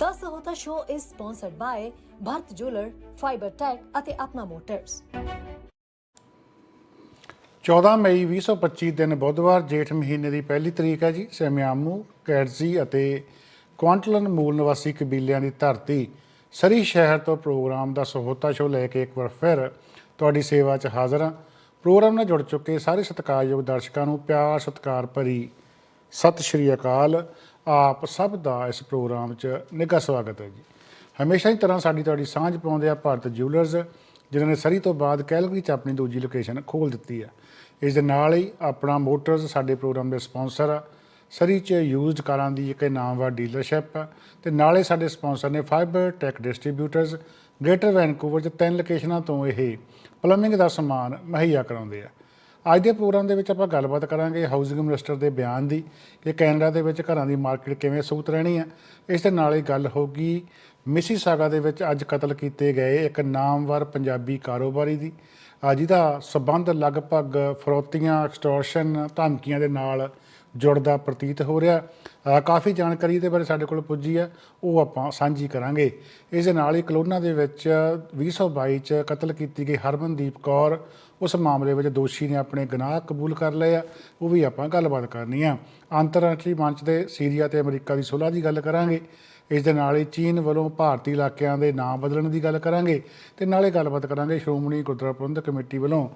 The Sahota Show is sponsored by Bharat Jeweler, Fiber Tech ਅਤੇ Apna motors 14 ਮਈ 2025 ਦਿਨ ਬੁੱਧਵਾਰ ਜੇਠ ਮਹੀਨੇ ਦੀ ਪਹਿਲੀ ਤਰੀਕ ਹੈ ਜੀ ਸੈਮਿਆਮੂ ਕੈਟਜ਼ੀ ਅਤੇ ਕੁਆਂਟਲਨ ਮੂਲ ਨਿਵਾਸੀ ਕਬੀਲਿਆਂ ਦੀ ਧਰਤੀ। ਸਰੀ ਸ਼ਹਿਰ ਤੋਂ ਪ੍ਰੋਗਰਾਮ ਦਾ ਸਹੋਤਾ ਸ਼ੋ ਲੈ ਕੇ ਇੱਕ ਵਾਰ ਫਿਰ ਤੁਹਾਡੀ ਸੇਵਾ 'ਚ ਹਾਜ਼ਰ ਹਾਂ। ਪ੍ਰੋਗਰਾਮ ਨਾਲ ਜੁੜ ਚੁੱਕੇ ਸਾਰੇ ਸਤਿਕਾਰਯੋਗ ਦਰਸ਼ਕਾਂ ਨੂੰ ਪਿਆਰ ਸਤਿਕਾਰ ਭਰੀ ਸਤਿ ਸ਼੍ਰੀ ਅਕਾਲ। ਆਪ ਸਭ ਦਾ ਇਸ ਪ੍ਰੋਗਰਾਮ 'ਚ ਨਿੱਘਾ ਸਵਾਗਤ ਹੈ ਜੀ। ਹਮੇਸ਼ਾ ਹੀ ਤਰ੍ਹਾਂ ਸਾਡੀ ਤੁਹਾਡੀ ਸਾਂਝ ਪਾਉਂਦੇ ਆ ਭਾਰਤ ਜਿਊਲਰਸ ਜਿਨ੍ਹਾਂ ਨੇ ਸਰੀ ਤੋਂ ਬਾਅਦ ਕੈਲਗਰੀ 'ਚ ਆਪਣੀ ਦੂਜੀ ਲੋਕੇਸ਼ਨ ਖੋਲ ਦਿੱਤੀ ਆ ਇਸ ਦੇ ਨਾਲ ਹੀ ਆਪਣਾ ਮੋਟਰਸ ਸਾਡੇ ਪ੍ਰੋਗਰਾਮ ਦੇ ਸਪਾਂਸਰ ਆ। ਸਰੀ 'ਚ ਯੂਜ਼ਡ ਕਾਰਾਂ ਦੀ ਇੱਕ ਨਾਮਵਰ ਡੀਲਰਸ਼ਿਪ ਆ ਤੇ ਨਾਲੇ ਸਾਡੇ ਸਪਾਂਸਰ ਨੇ fibre tech distributors greater Vancouver 'ਚ ਤਿੰਨ ਲੋਕੇਸ਼ਨਾਂ ਤੋਂ ਇਹ ਪਲੰਬਿੰਗ ਦਾ ਸਮਾਨ ਮੁਹੱਈਆ ਕਰਾਉਂਦੇ ਆ। ਅੱਜ ਦੇ ਪ੍ਰੋਗਰਾਮ ਦੇ ਵਿੱਚ ਆਪਾਂ ਗੱਲਬਾਤ ਕਰਾਂਗੇ ਹਾਊਸਿੰਗ ਮਿਨਿਸਟਰ ਦੇ ਬਿਆਨ ਦੀ ਕਿ ਕੈਨੇਡਾ ਦੇ ਵਿੱਚ ਘਰਾਂ ਦੀ ਮਾਰਕੀਟ ਕਿਵੇਂ ਸੂਤ ਰਹਿਣੀ ਹੈ। ਇਸ ਦੇ ਨਾਲ ਹੀ ਗੱਲ ਹੋਗੀ ਮਿਸੀਸਾਗਾ ਦੇ ਵਿੱਚ ਅੱਜ ਕਤਲ ਕੀਤੇ ਗਏ ਇੱਕ ਨਾਮਵਰ ਪੰਜਾਬੀ ਕਾਰੋਬਾਰੀ ਦੀ। ਜਿਹਦਾ ਸਬੰਧ ਲਗਭਗ ਫਰੋਤੀਆਂ ਐਕਸਟੋਰਸ਼ਨ ਧਮਕੀਆਂ ਦੇ ਨਾਲ ਜੁੜਦਾ ਪ੍ਰਤੀਤ ਹੋ ਰਿਹਾ। ਕਾਫੀ ਜਾਣਕਾਰੀ ਦੇ ਬਾਰੇ ਸਾਡੇ ਕੋਲ ਪੁੱਜੀ ਹੈ, ਉਹ ਆਪਾਂ ਸਾਂਝੀ ਕਰਾਂਗੇ। ਇਸ ਦੇ ਨਾਲ ਹੀ ਕਲੋਨਾ ਦੇ ਵਿੱਚ 2022 ਚ ਕਤਲ ਕੀਤੀ ਗਈ ਹਰਮਨਦੀਪ ਕੌਰ ਉਸ ਮਾਮਲੇ ਵਿੱਚ ਦੋਸ਼ੀ ਨੇ ਆਪਣੇ ਗੁਨਾਹ ਕਬੂਲ ਕਰ ਲਏ ਆ। ਉਹ ਵੀ ਆਪਾਂ ਗੱਲਬਾਤ ਕਰਨੀ ਆ। ਅੰਤਰਰਾਸ਼ਟਰੀ ਮੰਚ ਦੇ ਸੀਰੀਆ ਤੇ ਅਮਰੀਕਾ ਦੀ ਸੁਲ੍ਹਾ ਦੀ ਗੱਲ ਕਰਾਂਗੇ। ਇਸ ਦੇ ਨਾਲ ਹੀ ਚੀਨ ਵੱਲੋਂ ਭਾਰਤੀ ਇਲਾਕਿਆਂ ਦੇ ਨਾਂ ਬਦਲਣ ਦੀ ਗੱਲ ਕਰਾਂਗੇ ਤੇ ਨਾਲੇ ਗੱਲਬਾਤ ਕਰਾਂਗੇ ਸ਼੍ਰੋਮਣੀ ਗੁਰਦੁਆਰਾ ਪ੍ਰਬੰਧਕ ਕਮੇਟੀ ਵੱਲੋਂ।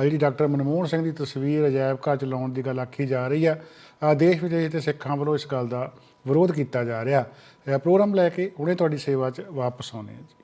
ਜਿਹੜੀ ਡਾਕਟਰ ਮਨਮੋਹਨ ਸਿੰਘ ਦੀ ਤਸਵੀਰ ਅਜਾਇਬ ਘਰ ਚ ਲਾਉਣ ਦੀ ਗੱਲ ਆਖੀ ਜਾ ਰਹੀ ਆ। ਦੇਸ਼ ਵਿਦੇਸ਼ ਦੇ ਸਿੱਖਾਂ ਵੱਲੋਂ ਇਸ ਗੱਲ ਦਾ ਵਿਰੋਧ ਕੀਤਾ ਜਾ ਰਿਹਾ। ਪ੍ਰੋਗਰਾਮ ਲੈ ਕੇ ਹੁਣੇ ਤੁਹਾਡੀ ਸੇਵਾ 'ਚ ਵਾਪਸ ਆਉਣੇ ਆ ਜੀ।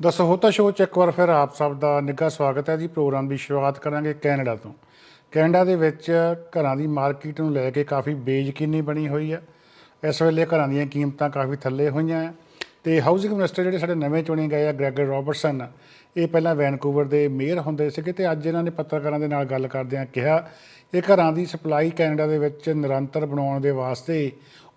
ਦਾ ਸਹੋਤਾ ਸ਼ੋਅ 'ਚ ਇੱਕ ਵਾਰ ਫਿਰ ਆਪ ਸਭ ਦਾ ਨਿੱਘਾ ਸਵਾਗਤ ਹੈ ਜੀ। ਪ੍ਰੋਗਰਾਮ ਦੀ ਸ਼ੁਰੂਆਤ ਕਰਾਂਗੇ ਕੈਨੇਡਾ ਤੋਂ। ਕੈਨੇਡਾ ਦੇ ਵਿੱਚ ਘਰਾਂ ਦੀ ਮਾਰਕੀਟ ਨੂੰ ਲੈ ਕੇ ਕਾਫੀ ਬੇਯਕੀਨੀ ਬਣੀ ਹੋਈ ਹੈ। ਇਸ ਵੇਲੇ ਘਰਾਂ ਦੀਆਂ ਕੀਮਤਾਂ ਕਾਫੀ ਥੱਲੇ ਹੋਈਆਂ ਹੈ ਤੇ ਹਾਊਸਿੰਗ ਮਿਨਿਸਟਰ ਜਿਹੜੇ ਸਾਡੇ ਨਵੇਂ ਚੁਣੇ ਗਏ ਆ, ਗ੍ਰੈਗਰ ਰਾਬਰਟਸਨ, ਇਹ ਪਹਿਲਾਂ ਵੈਨਕੂਵਰ ਦੇ ਮੇਅਰ ਹੁੰਦੇ ਸੀਗੇ ਤੇ ਅੱਜ ਇਹਨਾਂ ਨੇ ਪੱਤਰਕਾਰਾਂ ਦੇ ਨਾਲ ਗੱਲ ਕਰਦਿਆਂ ਕਿਹਾ ਕਿ ਘਰਾਂ ਦੀ ਸਪਲਾਈ ਕੈਨੇਡਾ ਦੇ ਵਿੱਚ ਨਿਰੰਤਰ ਬਣਾਉਣ ਦੇ ਵਾਸਤੇ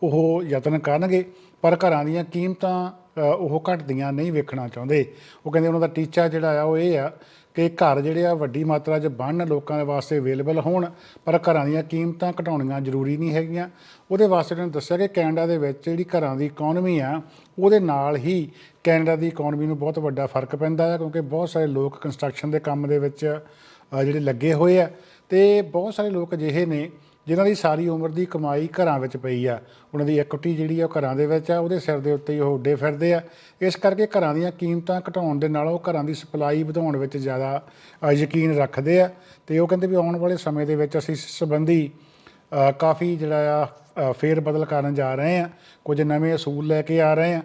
ਉਹ ਯਤਨ ਕਰਨਗੇ, ਪਰ ਘਰਾਂ ਦੀਆਂ ਕੀਮਤਾਂ ਉਹ ਘਟਦੀਆਂ ਨਹੀਂ ਵੇਖਣਾ ਚਾਹੁੰਦੇ। ਉਹ ਕਹਿੰਦੇ ਉਹਨਾਂ ਦਾ ਟੀਚਾ ਜਿਹੜਾ ਆ, ਉਹ ਇਹ ਆ ਕਿ ਘਰ ਜਿਹੜੇ ਆ ਵੱਡੀ ਮਾਤਰਾ 'ਚ ਬਣਨ ਲੋਕਾਂ ਦੇ ਵਾਸਤੇ ਅਵੇਲੇਬਲ ਹੋਣ, ਪਰ ਘਰਾਂ ਦੀਆਂ ਕੀਮਤਾਂ ਘਟਾਉਣੀਆਂ ਜ਼ਰੂਰੀ ਨਹੀਂ ਹੈਗੀਆਂ। ਉਹਦੇ ਵਾਸਤੇ ਉਹਨਾਂ ਨੇ ਦੱਸਿਆ ਕਿ ਕੈਨੇਡਾ ਦੇ ਵਿੱਚ ਜਿਹੜੀ ਘਰਾਂ ਦੀ ਇਕਨੋਮੀ ਆ, ਉਹਦੇ ਨਾਲ ਹੀ ਕੈਨੇਡਾ ਦੀ ਇਕਨੋਮੀ ਨੂੰ ਬਹੁਤ ਵੱਡਾ ਫ਼ਰਕ ਪੈਂਦਾ ਹੈ ਕਿਉਂਕਿ ਬਹੁਤ ਸਾਰੇ ਲੋਕ ਕੰਸਟਰਕਸ਼ਨ ਦੇ ਕੰਮ ਦੇ ਵਿੱਚ ਜਿਹੜੇ ਲੱਗੇ ਹੋਏ ਆ। ਤੇ ਬਹੁਤ ਸਾਰੇ ਲੋਕ ਅਜਿਹੇ ਨੇ ਜਿਨ੍ਹਾਂ ਦੀ ਸਾਰੀ ਉਮਰ ਦੀ ਕਮਾਈ ਘਰਾਂ ਵਿੱਚ ਪਈ ਆ ਉਹਨਾਂ ਦੀ ਇਕੁਇਟੀ ਜਿਹੜੀ ਆ ਉਹ ਘਰਾਂ ਦੇ ਵਿੱਚ ਆ ਉਹਦੇ ਸਿਰ ਦੇ ਉੱਤੇ ਹੀ ਉਹ ਉੱਡੇ ਫਿਰਦੇ ਆ। ਇਸ ਕਰਕੇ ਘਰਾਂ ਦੀਆਂ ਕੀਮਤਾਂ ਘਟਾਉਣ ਦੇ ਨਾਲ ਉਹ ਘਰਾਂ ਦੀ ਸਪਲਾਈ ਵਧਾਉਣ ਵਿੱਚ ਜ਼ਿਆਦਾ ਯਕੀਨ ਰੱਖਦੇ ਆ। ਤੇ ਉਹ ਕਹਿੰਦੇ ਵੀ ਆਉਣ ਵਾਲੇ ਸਮੇਂ ਦੇ ਵਿੱਚ ਅਸੀਂ ਇਸ ਸੰਬੰਧੀ ਕਾਫੀ ਜਿਹੜਾ ਆ ਅ, ਫੇਰ ਬਦਲ ਕਰਨ ਜਾ ਰਹੇ ਆ। ਕੁਝ ਨਵੇਂ ਅਸੂਲ ਲੈ ਕੇ ਆ ਰਹੇ ਆ।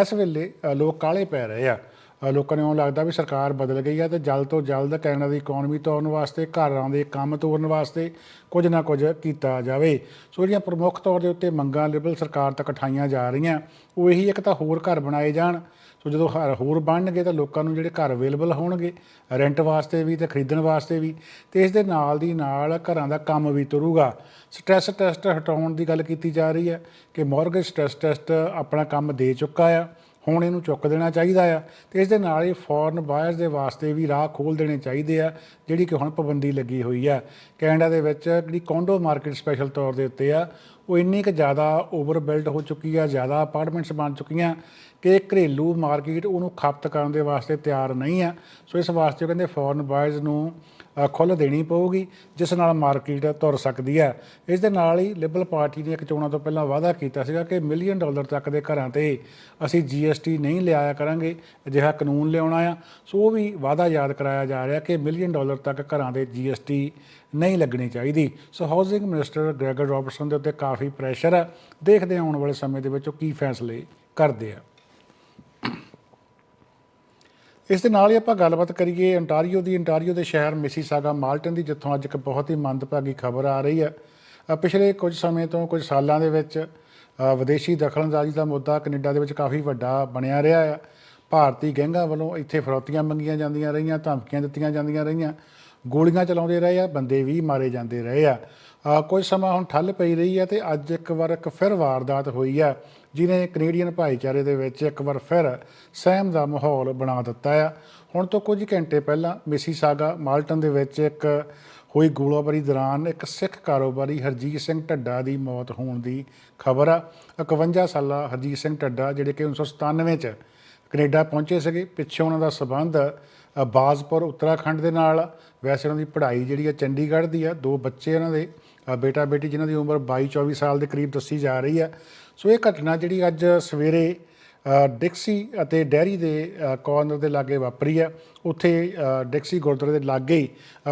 ਇਸ ਵੇਲੇ ਲੋਕ ਕਾਲੇ ਪੈ ਰਹੇ ਆ। ਲੋਕਾਂ ਨੂੰ ਇਉਂ ਲੱਗਦਾ ਵੀ ਸਰਕਾਰ ਬਦਲ ਗਈ ਆ ਤੇ ਜਲਦ ਤੋਂ ਜਲਦ ਕੈਨੇਡਾ ਦੀ ਇਕਨੋਮੀ ਤੋਰਨ ਵਾਸਤੇ, ਘਰਾਂ ਦੇ ਕੰਮ ਤੋਰਨ ਵਾਸਤੇ ਕੁਝ ਨਾ ਕੁਝ ਕੀਤਾ ਜਾਵੇ। ਸੋ ਜਿਹੜੀਆਂ ਪ੍ਰਮੁੱਖ ਤੌਰ ਦੇ ਉੱਤੇ ਮੰਗਾਂ ਲਿਬਰਲ ਸਰਕਾਰ ਤੱਕ ਉਠਾਈਆਂ ਜਾ ਰਹੀਆਂ, ਉਹ ਇਹੀ ਇੱਕ ਤਾਂ ਹੋਰ ਘਰ ਬਣਾਏ ਜਾਣ। ਸੋ ਜਦੋਂ ਘਰ ਹੋਰ ਬਣਨਗੇ ਤਾਂ ਲੋਕਾਂ ਨੂੰ ਜਿਹੜੇ ਘਰ ਅਵੇਲੇਬਲ ਹੋਣਗੇ ਰੈਂਟ ਵਾਸਤੇ ਵੀ ਤੇ ਖਰੀਦਣ ਵਾਸਤੇ ਵੀ, ਤੇ ਇਸ ਦੇ ਨਾਲ ਦੀ ਨਾਲ ਘਰਾਂ ਦਾ ਕੰਮ ਵੀ ਤੁਰੂਗਾ। ਸਟ੍ਰੈਸ ਟੈਸਟ ਹਟਾਉਣ ਦੀ ਗੱਲ ਕੀਤੀ ਜਾ ਰਹੀ ਹੈ ਕਿ ਮੌਰਗੇਜ ਸਟ੍ਰੈਸ ਟੈਸਟ ਆਪਣਾ ਕੰਮ ਦੇ ਚੁੱਕਾ ਆ। ਹੁਣ ਇਹਨੂੰ ਚੁੱਕ ਦੇਣਾ ਚਾਹੀਦਾ ਆ ਤੇ ਇਸ ਦੇ ਨਾਲ ਹੀ ਫੋਰਨ ਬਾਇਰਸ ਦੇ ਵਾਸਤੇ ਵੀ ਰਾਹ ਖੋਲ ਦੇਣੇ ਚਾਹੀਦੇ ਆ, ਜਿਹੜੀ ਕਿ ਹੁਣ ਪਾਬੰਦੀ ਲੱਗੀ ਹੋਈ ਆ। ਕੈਨੇਡਾ ਦੇ ਵਿੱਚ ਜਿਹੜੀ ਕੋਂਡੋ ਮਾਰਕੀਟ ਸਪੈਸ਼ਲ ਤੌਰ ਦੇ ਉੱਤੇ ਆ, ਉਹ ਇੰਨੀ ਕੁ ਜ਼ਿਆਦਾ ਓਵਰ ਬਿਲਡ ਹੋ ਚੁੱਕੀ ਆ, ਜ਼ਿਆਦਾ ਅਪਾਰਟਮੈਂਟਸ ਬਣ ਚੁੱਕੀਆਂ ਕਿ ਘਰੇਲੂ ਮਾਰਕੀਟ ਉਹਨੂੰ ਖਪਤ ਕਰਨ ਦੇ ਵਾਸਤੇ ਤਿਆਰ ਨਹੀਂ ਆ। ਸੋ ਇਸ ਵਾਸਤੇ ਉਹ ਕਹਿੰਦੇ ਫੋਰਨ ਬਾਇਰਸ ਨੂੰ ਖੁੱਲ੍ਹ ਦੇਣੀ ਪਊਗੀ, ਜਿਸ ਨਾਲ ਮਾਰਕੀਟ ਤੁਰ ਸਕਦੀ ਹੈ। ਇਸ ਦੇ ਨਾਲ ਹੀ ਲਿਬਰਲ ਪਾਰਟੀ ਨੇ ਇੱਕ ਚੋਣਾਂ ਤੋਂ ਪਹਿਲਾਂ ਵਾਅਦਾ ਕੀਤਾ ਸੀਗਾ ਕਿ ਮਿਲੀਅਨ ਡਾਲਰ ਤੱਕ ਦੇ ਘਰਾਂ ਤੇ ਅਸੀਂ ਜੀਐਸਟੀ ਨਹੀਂ ਲਿਆਇਆ ਕਰਾਂਗੇ, ਅਜਿਹਾ ਕਾਨੂੰਨ ਲਿਆਉਣਾ ਆ ਸੋ ਉਹ ਵੀ ਵਾਅਦਾ ਯਾਦ ਕਰਾਇਆ ਜਾ ਰਿਹਾ ਕਿ ਮਿਲੀਅਨ ਡਾਲਰ ਤੱਕ ਘਰਾਂ ਦੇ ਜੀਐਸਟੀ ਨਹੀਂ ਲੱਗਣੀ ਚਾਹੀਦੀ। So housing minister Gregor Robertson ਦੇ ਉੱਤੇ ਕਾਫੀ ਪ੍ਰੈਸ਼ਰ ਹੈ। ਦੇਖਦੇ ਹਾਂ ਆਉਣ ਵਾਲੇ ਸਮੇਂ ਦੇ ਵਿੱਚ ਉਹ ਕੀ ਫੈਸਲੇ ਕਰਦੇ ਆ। ਇਸ ਦੇ ਨਾਲ ਹੀ ਆਪਾਂ ਗੱਲਬਾਤ ਕਰੀਏ ਅੰਟਾਰੀਓ ਦੀ, ਅੰਟਾਰੀਓ ਦੇ ਸ਼ਹਿਰ ਮਿਸੀਸਾਗਾ ਮਾਲਟਨ ਦੀ, ਜਿੱਥੋਂ ਅੱਜ ਇੱਕ ਬਹੁਤ ਹੀ ਮੰਦਭਾਗੀ ਖਬਰ ਆ ਰਹੀ ਹੈ। ਪਿਛਲੇ ਕੁਝ ਸਮੇਂ ਤੋਂ, ਕੁਝ ਸਾਲਾਂ ਦੇ ਵਿੱਚ ਵਿਦੇਸ਼ੀ ਦਖਲਅੰਦਾਜ਼ੀ ਦਾ ਮੁੱਦਾ ਕੈਨੇਡਾ ਦੇ ਵਿੱਚ ਕਾਫੀ ਵੱਡਾ ਬਣਿਆ ਰਿਹਾ ਹੈ। ਭਾਰਤੀ ਗੈਂਗਾਂ ਵੱਲੋਂ ਇੱਥੇ ਫਰੌਤੀਆਂ ਮੰਗੀਆਂ ਜਾਂਦੀਆਂ ਰਹੀਆਂ, ਧਮਕੀਆਂ ਦਿੱਤੀਆਂ ਜਾਂਦੀਆਂ ਰਹੀਆਂ। ਗੋਲੀਆਂ ਚਲਾਉਂਦੇ ਰਹੇ ਆ, ਬੰਦੇ ਵੀ ਮਾਰੇ ਜਾਂਦੇ ਰਹੇ ਆ। ਕੁਝ ਸਮਾਂ ਹੁਣ ਠੱਲ ਪਈ ਰਹੀ ਹੈ ਤੇ ਅੱਜ ਇੱਕ ਵਾਰ ਇੱਕ ਫਿਰ ਵਾਰਦਾਤ ਹੋਈ ਆ, ਜਿਨੇ ਕੈਨੇਡੀਅਨ ਭਾਈਚਾਰੇ ਦੇ ਵਿੱਚ ਇੱਕ ਵਾਰ ਫਿਰ ਸਹਿਮ ਦਾ ਮਾਹੌਲ ਬਣਾ ਦਿੱਤਾ ਆ। ਹੁਣ ਤੋਂ ਕੁਝ ਘੰਟੇ ਪਹਿਲਾਂ ਮਿਸੀਸਾਗਾ ਮਾਲਟਨ ਦੇ ਵਿੱਚ ਇੱਕ ਹੋਈ ਗੋਲਾਬਾਰੀ ਦੌਰਾਨ ਇੱਕ ਸਿੱਖ ਕਾਰੋਬਾਰੀ ਹਰਜੀਤ ਸਿੰਘ ਢੱਡਾ ਦੀ ਮੌਤ ਹੋਣ ਦੀ ਖਬਰ ਆ। 51 ਸਾਲਾ ਹਰਜੀਤ ਸਿੰਘ ਢੱਡਾ ਜਿਹੜੇ ਕਿ 1997 ਚ ਕੈਨੇਡਾ ਪਹੁੰਚੇ ਸੀਗੇ, ਪਿੱਛੇ ਉਹਨਾਂ ਦਾ ਸਬੰਧ ਬਾਜ਼ਪੁਰ, ਉੱਤਰਾਖੰਡ ਦੇ ਨਾਲ। ਵੈਸੇ ਉਹਨਾਂ ਦੀ ਪੜ੍ਹਾਈ ਜਿਹੜੀ ਆ ਚੰਡੀਗੜ੍ਹ ਦੀ ਆ ਦੋ ਬੱਚੇ ਉਹਨਾਂ ਦੇ ਬੇਟਾ ਬੇਟੀ ਜਿਨ੍ਹਾਂ ਦੀ ਉਮਰ 22 24 ਸਾਲ ਦੇ ਕਰੀਬ ਦੱਸੀ ਜਾ ਰਹੀ ਹੈ ਸੋ ਇਹ ਘਟਨਾ ਜਿਹੜੀ ਅੱਜ ਸਵੇਰੇ ਡਿਕਸੀ ਅਤੇ ਡੈਰੀ ਦੇ ਅ, ਕਾਰਨਰ ਦੇ ਲਾਗੇ ਵਾਪਰੀ ਆ। ਉੱਥੇ ਡਿਕਸੀ ਗੁਰਦੁਆਰੇ ਦੇ ਲਾਗੇ ਹੀ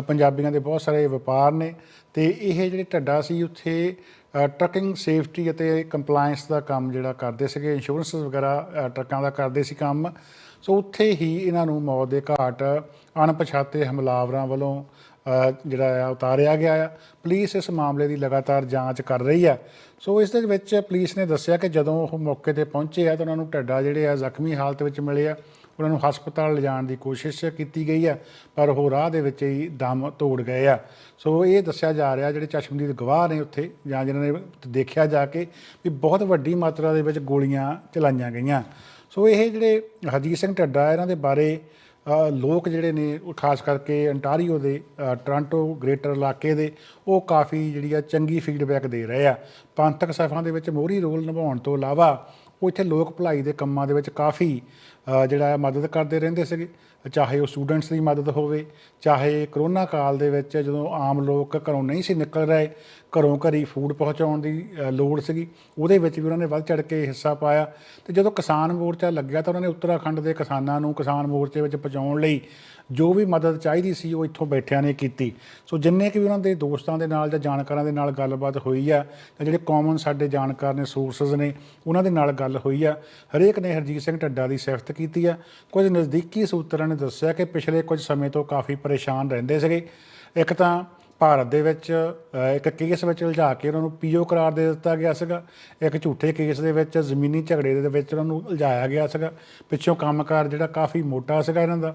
ਪੰਜਾਬੀਆਂ ਦੇ ਬਹੁਤ ਸਾਰੇ ਵਪਾਰ ਨੇ ਤੇ ਇਹ ਜਿਹੜੇ ਢੱਡਾ ਸੀ ਉੱਥੇ ਅ, ਟਰੱਕਿੰਗ ਸੇਫਟੀ ਅਤੇ ਕੰਪਲਾਈਂਸ ਦਾ ਕੰਮ ਜਿਹੜਾ ਕਰਦੇ ਸੀਗੇ ਇੰਸ਼ੋਰੈਂਸ ਵਗੈਰਾ ਟਰੱਕਾਂ ਦਾ ਕਰਦੇ ਸੀ ਕੰਮ। ਸੋ ਉੱਥੇ ਹੀ ਇਹਨਾਂ ਨੂੰ ਮੌਤ ਦੇ ਘਾਟ, ਅਣਪਛਾਤੇ ਹਮਲਾਵਰਾਂ ਵੱਲੋਂ ਜਿਹੜਾ ਆ, ਉਤਾਰਿਆ ਗਿਆ ਆ। ਪੁਲਿਸ ਇਸ ਮਾਮਲੇ ਦੀ ਲਗਾਤਾਰ ਜਾਂਚ ਕਰ ਰਹੀ ਆ। ਸੋ ਇਸ ਦੇ ਵਿੱਚ ਪੁਲਿਸ ਨੇ ਦੱਸਿਆ ਕਿ ਜਦੋਂ ਉਹ ਮੌਕੇ ਤੇ ਪਹੁੰਚੇ ਆ, ਤਾਂ ਉਹਨਾਂ ਨੂੰ ਢੱਡਾ ਜਿਹੜੇ ਆ, ਜ਼ਖਮੀ ਹਾਲਤ ਵਿੱਚ ਮਿਲੇ ਆ। ਉਹਨਾਂ ਨੂੰ ਹਸਪਤਾਲ ਲਿਜਾਣ ਦੀ ਕੋਸ਼ਿਸ਼ ਕੀਤੀ ਗਈ ਆ, ਪਰ ਉਹ ਰਾਹ ਦੇ ਵਿੱਚ ਹੀ ਦਮ ਤੋੜ ਗਏ ਆ। ਸੋ ਇਹ ਦੱਸਿਆ ਜਾ ਰਿਹਾ, ਜਿਹੜੇ ਚਸ਼ਮਦੀਦ ਗਵਾਹ ਨੇ ਉੱਥੇ, ਜਾਂ ਜਿਨ੍ਹਾਂ ਨੇ ਦੇਖਿਆ ਜਾ ਕੇ, ਵੀ ਬਹੁਤ ਵੱਡੀ ਮਾਤਰਾ ਦੇ ਵਿੱਚ ਗੋਲੀਆਂ ਚਲਾਈਆਂ ਗਈਆਂ। ਸੋ ਇਹ ਜਿਹੜੇ ਹਰਜੀਤ ਸਿੰਘ ਢੱਡਾ ਇਹਨਾਂ ਦੇ ਬਾਰੇ ਲੋਕ ਜਿਹੜੇ ਨੇ ਉਹ ਖਾਸ ਕਰਕੇ ਅੰਟਾਰੀਓ ਦੇ ਟੋਰਾਂਟੋ ਗ੍ਰੇਟਰ ਇਲਾਕੇ ਦੇ, ਉਹ ਕਾਫੀ ਜਿਹੜੀ ਆ ਚੰਗੀ ਫੀਡਬੈਕ ਦੇ ਰਹੇ ਆ। ਪੰਥਕ ਸਫਾਂ ਦੇ ਵਿੱਚ ਮੋਹਰੀ ਰੋਲ ਨਿਭਾਉਣ ਤੋਂ ਇਲਾਵਾ, ਉਹ ਇੱਥੇ ਲੋਕ ਭਲਾਈ ਦੇ ਕੰਮਾਂ ਦੇ ਵਿੱਚ ਕਾਫੀ ਜਿਹੜਾ ਹੈ ਮਦਦ ਕਰਦੇ ਰਹਿੰਦੇ ਸੀਗੇ। ਚਾਹੇ ਉਹ ਸਟੂਡੈਂਟਸ ਦੀ ਮਦਦ ਹੋਵੇ, ਚਾਹੇ ਕਰੋਨਾ ਕਾਲ ਦੇ ਵਿੱਚ ਜਦੋਂ ਆਮ ਲੋਕ ਘਰੋਂ ਨਹੀਂ ਸੀ ਨਿਕਲ ਰਹੇ, ਘਰੋਂ ਘਰੀ ਫੂਡ ਪਹੁੰਚਾਉਣ ਦੀ ਲੋੜ ਸੀਗੀ, ਉਹਦੇ ਵਿੱਚ ਵੀ ਉਹਨਾਂ ਨੇ ਵੱਧ ਚੜ ਕੇ ਹਿੱਸਾ ਪਾਇਆ। ਤੇ ਜਦੋਂ ਕਿਸਾਨ ਮੋਰਚਾ ਲੱਗਿਆ ਤਾਂ ਉਹਨਾਂ ਨੇ ਉੱਤਰਾਖੰਡ ਦੇ ਕਿਸਾਨਾਂ ਨੂੰ ਕਿਸਾਨ ਮੋਰਚੇ ਵਿੱਚ ਪਹੁੰਚਾਉਣ ਲਈ ਜੋ ਵੀ ਮਦਦ ਚਾਹੀਦੀ ਸੀ ਉਹ ਇੱਥੋਂ ਬੈਠਿਆਂ ਨੇ ਕੀਤੀ। ਸੋ ਜਿੰਨੇ ਕਿ ਵੀ ਉਹਨਾਂ ਦੇ ਦੋਸਤਾਂ ਦੇ ਨਾਲ ਜਾਂ ਜਾਣਕਾਰਾਂ ਦੇ ਨਾਲ ਗੱਲਬਾਤ ਹੋਈ ਆ ਜਾਂ ਜਿਹੜੇ ਕਾਮਨ ਸਾਡੇ ਜਾਣਕਾਰ ਨੇ ਸੋਰਸਸ ਨੇ, ਉਹਨਾਂ ਦੇ ਨਾਲ ਗੱਲ ਹੋਈ ਆ। ਹਰੇਕ ਨੇ ਹਰਜੀਤ ਸਿੰਘ ਢੱਡਾ ਦੀ ਸਿਫਤ ਕੀਤੀ ਆ। ਕੁਝ ਨਜ਼ਦੀਕੀ ਸੂਤਰਾਂ ਨੇ ਦੱਸਿਆ ਕਿ ਪਿਛਲੇ ਕੁਝ ਸਮੇਂ ਤੋਂ ਕਾਫੀ ਪਰੇਸ਼ਾਨ ਰਹਿੰਦੇ ਸੀਗੇ। ਇੱਕ ਤਾਂ ਭਾਰਤ ਦੇ ਵਿੱਚ ਇੱਕ ਕੇਸ ਵਿੱਚ ਉਲਝਾ ਕੇ ਉਹਨਾਂ ਨੂੰ ਪੀਓ ਕਰਾਰ ਦੇ ਦਿੱਤਾ ਗਿਆ ਸੀਗਾ। ਇੱਕ ਝੂਠੇ ਕੇਸ ਦੇ ਵਿੱਚ, ਜ਼ਮੀਨੀ ਝਗੜੇ ਦੇ ਵਿੱਚ ਉਹਨਾਂ ਨੂੰ ਉਲਝਾਇਆ ਗਿਆ ਸੀਗਾ। ਪਿੱਛੋਂ ਕੰਮਕਾਰ ਜਿਹੜਾ ਕਾਫੀ ਮੋਟਾ ਸੀਗਾ ਇਹਨਾਂ ਦਾ।